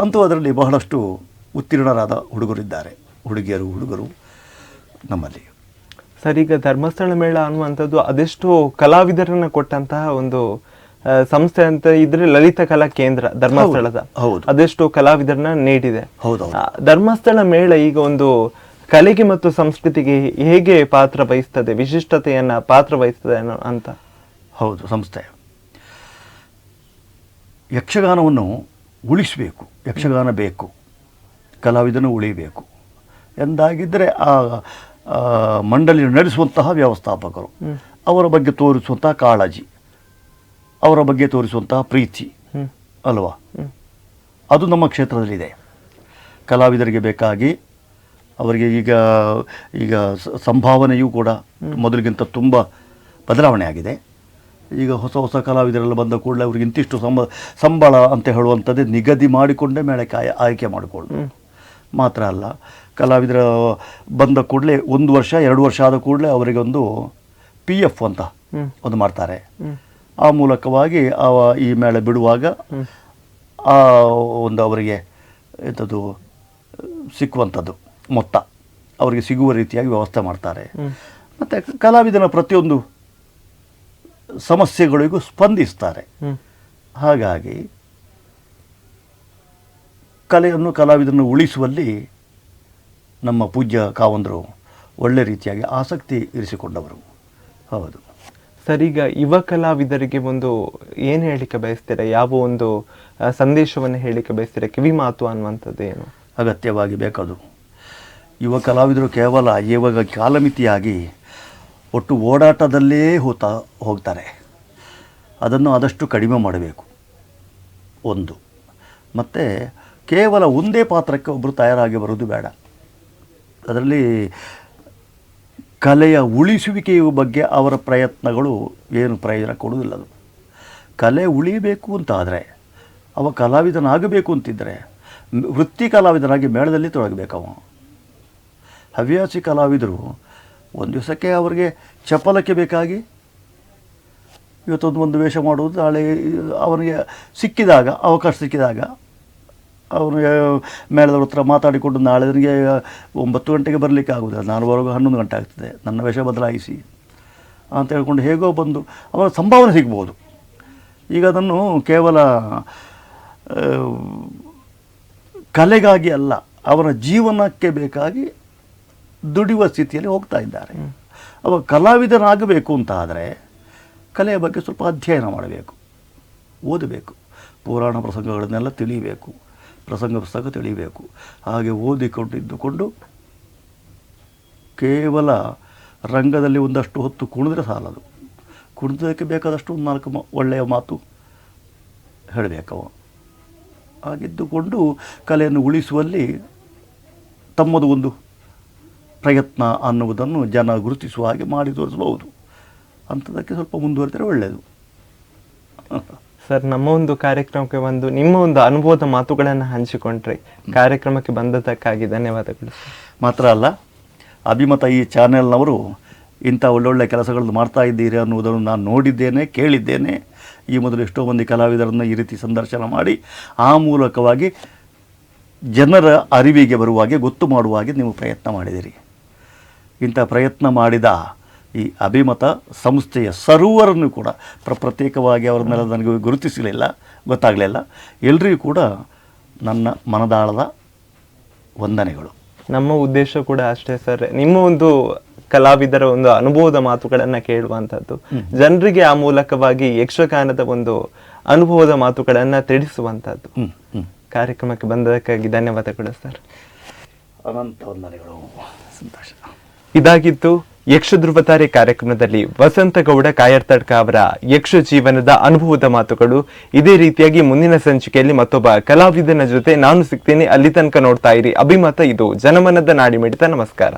Speaker 3: ಅಂತೂ ಅದರಲ್ಲಿ ಬಹಳಷ್ಟು ಉತ್ತೀರ್ಣರಾದ ಹುಡುಗರಿದ್ದಾರೆ. ಹುಡುಗಿಯರು ಹುಡುಗರು ನಮ್ಮಲ್ಲಿ.
Speaker 2: ಸರ್ ಈಗ ಧರ್ಮಸ್ಥಳ ಮೇಳ ಅನ್ನುವಂಥದ್ದು ಅದೆಷ್ಟೋ ಕಲಾವಿದರನ್ನು ಕೊಟ್ಟಂತಹ ಒಂದು ಸಂಸ್ಥೆ ಅಂತ ಇದ್ರೆ ಲಲಿತ ಕಲಾ ಕೇಂದ್ರ ಧರ್ಮಸ್ಥಳದ.
Speaker 3: ಹೌದು.
Speaker 2: ಅದೆಷ್ಟೋ ಕಲಾವಿದರನ್ನ ನೀಡಿದೆ. ಧರ್ಮಸ್ಥಳ ಮೇಳ ಈಗ ಒಂದು ಕಲೆಗೆ ಮತ್ತು ಸಂಸ್ಕೃತಿಗೆ ಹೇಗೆ ಪಾತ್ರ ವಹಿಸ್ತದೆ ವಿಶಿಷ್ಟತೆಯನ್ನು ಪಾತ್ರ ವಹಿಸ್ತದೆ ಅಂತ?
Speaker 3: ಹೌದು ಸಂಸ್ಥೆ. ಯಕ್ಷಗಾನವನ್ನು ಉಳಿಸಬೇಕು ಯಕ್ಷಗಾನ ಬೇಕು ಕಲಾವಿದನು ಉಳಿಬೇಕು. ಎಂದಾಗಿದ್ದರೆ ಆ ಮಂಡಳಿ ನಡೆಸುವಂತಹ ವ್ಯವಸ್ಥಾಪಕರು. ಅವರ ಬಗ್ಗೆ ತೋರಿಸುವಂತಹ ಕಾಳಜಿ ಅವರ ಬಗ್ಗೆ ತೋರಿಸುವಂತಹ ಪ್ರೀತಿ ಅಲ್ವಾ? ಅದು ನಮ್ಮ ಕ್ಷೇತ್ರದಲ್ಲಿದೆ. ಕಲಾವಿದರಿಗೆ ಬೇಕಾಗಿ ಅವರಿಗೆ ಈಗ ಈಗ ಸಂಭಾವನೆಯೂ ಕೂಡ ಮೊದಲಿಗಿಂತ ತುಂಬ ಬದಲಾವಣೆ ಆಗಿದೆ. ಈಗ ಹೊಸ ಹೊಸ ಕಲಾವಿದರೆಲ್ಲ ಬಂದ ಕೂಡಲೇ ಅವ್ರಿಗೆ ಇಂತಿಷ್ಟು ಸಂಬ ಸಂಬಳ ಅಂತ ಹೇಳುವಂಥದ್ದೇ ನಿಗದಿ ಮಾಡಿಕೊಂಡೇ ಮೇಳಕ್ಕೆ ಆಯ್- ಆಯ್ಕೆ ಮಾಡಿಕೊಳ್ಳೋದು ಮಾತ್ರ ಅಲ್ಲ ಕಲಾವಿದರ ಬಂದ ಕೂಡಲೇ ಒಂದು ವರ್ಷ ಎರಡು ವರ್ಷ ಆದ ಕೂಡಲೇ ಅವರಿಗೆ ಒಂದು ಪಿ ಎಫ್ ಅಂತ ಒಂದು ಮಾಡ್ತಾರೆ. ಆ ಮೂಲಕವಾಗಿ ಆ ಈ ಮೇಳ ಬಿಡುವಾಗ ಆ ಒಂದು ಅವರಿಗೆ ಎಂಥದ್ದು ಸಿಕ್ಕುವಂಥದ್ದು. ಮೊತ್ತ. ಅವರಿಗೆ ಸಿಗುವ ರೀತಿಯಾಗಿ ವ್ಯವಸ್ಥೆ ಮಾಡ್ತಾರೆ. ಮತ್ತು ಕಲಾವಿದನ ಪ್ರತಿಯೊಂದು ಸಮಸ್ಯೆಗಳಿಗೂ ಸ್ಪಂದಿಸ್ತಾರೆ. ಹಾಗಾಗಿ ಕಲೆಯನ್ನು ಕಲಾವಿದರನ್ನು ಉಳಿಸುವಲ್ಲಿ ನಮ್ಮ ಪೂಜ್ಯ ಕಾವಂದರು ಒಳ್ಳೆ ರೀತಿಯಾಗಿ ಆಸಕ್ತಿ ಇರಿಸಿಕೊಂಡವರು. ಹೌದು.
Speaker 2: ಸರ್ ಈಗ ಯುವ ಕಲಾವಿದರಿಗೆ ಒಂದು ಏನು ಹೇಳಲಿಕ್ಕೆ ಬಯಸ್ತೀರಾ? ಯಾವ ಒಂದು ಸಂದೇಶವನ್ನು ಹೇಳಲಿಕ್ಕೆ ಬಯಸ್ತೀರಾ? ಕಿವಿ ಮಾತು ಅನ್ನುವಂಥದ್ದು ಏನು?
Speaker 3: ಅಗತ್ಯವಾಗಿ ಬೇಕದು ಯುವ ಕಲಾವಿದರು ಕೇವಲ ಇವಾಗ ಕಾಲಮಿತಿಯಾಗಿ ಒಟ್ಟು ಓಡಾಟದಲ್ಲೇ ಹೋತಾ ಹೋಗ್ತಾರೆ. ಅದನ್ನು ಆದಷ್ಟು ಕಡಿಮೆ ಮಾಡಬೇಕು. ಒಂದು. ಮತ್ತು ಕೇವಲ ಒಂದೇ ಪಾತ್ರಕ್ಕೆ ಒಬ್ಬರು ತಯಾರಾಗಿ ಬರೋದು ಬೇಡ. ಅದರಲ್ಲಿ ಕಲೆಯ ಉಳಿಸುವಿಕೆಯ ಬಗ್ಗೆ ಅವರ ಪ್ರಯತ್ನಗಳು ಏನು ಪ್ರಯೋಜನ ಕೊಡುವುದಿಲ್ಲ ಅದು ಕಲೆ ಉಳಿಬೇಕು ಅಂತ ಆದರೆ ಅವ ಕಲಾವಿದನಾಗಬೇಕು ಅಂತಿದ್ದರೆ ವೃತ್ತಿ ಕಲಾವಿದನಾಗಿ ಮೇಳದಲ್ಲಿ ತೊಡಗಬೇಕವ ಹವ್ಯಾಸಿ ಕಲಾವಿದರು. ಒಂದು ದಿವಸಕ್ಕೆ ಅವರಿಗೆ ಚಪಲಕ್ಕೆ ಬೇಕಾಗಿ ಇವತ್ತೊಂದು ಒಂದು ವೇಷ ಮಾಡುವುದು, ನಾಳೆ ಅವನಿಗೆ ಸಿಕ್ಕಿದಾಗ, ಅವಕಾಶ ಸಿಕ್ಕಿದಾಗ ಅವನು ಮೇಳದವ್ರ ಹತ್ರ ಮಾತಾಡಿಕೊಂಡು ನಾಳೆ ನನಗೆ ಒಂಬತ್ತು ಗಂಟೆಗೆ ಬರಲಿಕ್ಕೆ ಆಗುವುದಿಲ್ಲ. ನಾನು ಬರುವಾಗ ಹನ್ನೊಂದು ಗಂಟೆ ಆಗ್ತದೆ. ನನ್ನ ವೇಷ ಬದಲಾಯಿಸಿ ಅಂತ ಹೇಳ್ಕೊಂಡು ಹೇಗೋ ಬಂದು ಅವರ ಸಂಭಾವನೆ ಸಿಗ್ಬೋದು. ಈಗ ಅದನ್ನು ಕೇವಲ ಕಲೆಗಾಗಿ ಅಲ್ಲ, ಅವನ ಜೀವನಕ್ಕೆ ಬೇಕಾಗಿ ದುಡಿಯುವ ಸ್ಥಿತಿಯಲ್ಲಿ ಹೋಗ್ತಾ ಇದ್ದಾರೆ. ಅವ ಕಲಾವಿದನಾಗಬೇಕು ಅಂತ ಆದರೆ ಕಲೆಯ ಬಗ್ಗೆ ಸ್ವಲ್ಪ ಅಧ್ಯಯನ ಮಾಡಬೇಕು, ಓದಬೇಕು. ಪುರಾಣ ಪ್ರಸಂಗಗಳನ್ನೆಲ್ಲ ತಿಳಿಯಬೇಕು ಪ್ರಸಂಗ ಪುಸ್ತಕ ತಿಳಿಯಬೇಕು ಹಾಗೆ ಓದಿಕೊಂಡಿದ್ದುಕೊಂಡು ಕೇವಲ ರಂಗದಲ್ಲಿ ಒಂದಷ್ಟು ಹೊತ್ತು ಕುಣಿದ್ರೆ ಸಾಲದು. ಕುಣಿದಕ್ಕೆ ಬೇಕಾದಷ್ಟು ಒಂದು ನಾಲ್ಕು ಒಳ್ಳೆಯ ಮಾತು ಹೇಳಬೇಕವ ಹಾಗಿದ್ದುಕೊಂಡು ಕಲೆಯನ್ನು ಉಳಿಸುವಲ್ಲಿ ತಮ್ಮದು ಒಂದು ಪ್ರಯತ್ನ ಅನ್ನುವುದನ್ನು ಜನ ಗುರುತಿಸುವ ಹಾಗೆ ಮಾಡಿ ತೋರಿಸಬಹುದು. ಅಂಥದಕ್ಕೆ ಸ್ವಲ್ಪ ಮುಂದುವರೆದರೆ ಒಳ್ಳೆಯದು
Speaker 2: ಸರ್ ನಮ್ಮ ಒಂದು ಕಾರ್ಯಕ್ರಮಕ್ಕೆ ಬಂದು ನಿಮ್ಮ ಒಂದು ಅನುಭವದ ಮಾತುಗಳನ್ನು ಹಂಚಿಕೊಂಡ್ರೆ. ಕಾರ್ಯಕ್ರಮಕ್ಕೆ ಬಂದದಕ್ಕಾಗಿ ಧನ್ಯವಾದಗಳು
Speaker 3: ಮಾತ್ರ ಅಲ್ಲ ಅಭಿಮತ ಈ ಚಾನೆಲ್ನವರು ಇಂಥ ಒಳ್ಳೊಳ್ಳೆ ಕೆಲಸಗಳನ್ನು ಮಾಡ್ತಾ ಇದ್ದೀರಿ ಅನ್ನುವುದನ್ನು ನಾನು ನೋಡಿದ್ದೇನೆ ಕೇಳಿದ್ದೇನೆ. ಈ ಮೊದಲು ಎಷ್ಟೋ ಮಂದಿ ಕಲಾವಿದರನ್ನು ಈ ರೀತಿ ಸಂದರ್ಶನ ಮಾಡಿ ಆ ಮೂಲಕವಾಗಿ ಜನರ ಅರಿವಿಗೆ ಬರುವ ಹಾಗೆ ಗೊತ್ತು ಮಾಡುವ ಹಾಗೆ ನೀವು ಪ್ರಯತ್ನ ಮಾಡಿದಿರಿ ಇಂಥ ಪ್ರಯತ್ನ ಮಾಡಿದ ಈ ಅಭಿಮತ ಸಂಸ್ಥೆಯ ಸರ್ವರನ್ನು ಕೂಡ ಪ್ರ ಪ್ರತ್ಯೇಕವಾಗಿ ಅವ್ರನ್ನೆಲ್ಲ ನನಗೆ ಗುರುತಿಸಲಿಲ್ಲ ಗೊತ್ತಾಗಲಿಲ್ಲ. ಎಲ್ಲರಿಗೂ ಕೂಡ ನನ್ನ ಮನದಾಳದ ವಂದನೆಗಳು.
Speaker 2: ನಮ್ಮ ಉದ್ದೇಶ ಕೂಡ ಅಷ್ಟೇ ಸರ್. ನಿಮ್ಮ ಒಂದು ಕಲಾವಿದರ ಒಂದು ಅನುಭವದ ಮಾತುಗಳನ್ನು ಕೇಳುವಂಥದ್ದು. ಜನರಿಗೆ ಆ ಮೂಲಕವಾಗಿ ಯಕ್ಷಗಾನದ ಒಂದು ಅನುಭವದ ಮಾತುಗಳನ್ನು
Speaker 3: ತಿಳಿಸುವಂಥದ್ದು.
Speaker 2: ಕಾರ್ಯಕ್ರಮಕ್ಕೆ ಬಂದದಕ್ಕಾಗಿ ಧನ್ಯವಾದಗಳು ಸರ್.
Speaker 3: ಅನಂತ ವಂದನೆಗಳು. ಸಂತೋಷ.
Speaker 2: ಇದಾಗಿತ್ತು ಯಕ್ಷ ಧ್ರುವತಾರೆ ಕಾರ್ಯಕ್ರಮದಲ್ಲಿ ವಸಂತಗೌಡ ಕಾಯರ್ತಡ್ಕ ಅವರ ಯಕ್ಷ ಜೀವನದ ಅನುಭವದ ಮಾತುಗಳು ಇದೇ ರೀತಿಯಾಗಿ ಮುಂದಿನ ಸಂಚಿಕೆಯಲ್ಲಿ ಮತ್ತೊಬ್ಬ ಕಲಾವಿದನ ಜೊತೆ ನಾನು ಸಿಗ್ತೇನೆ. ಅಲ್ಲಿ ತನಕ ನೋಡ್ತಾ ಇರಿ. ಅಭಿಮತ, ಇದು ಜನಮನದ ನಾಡಿ ಮಿಡಿತ ನಮಸ್ಕಾರ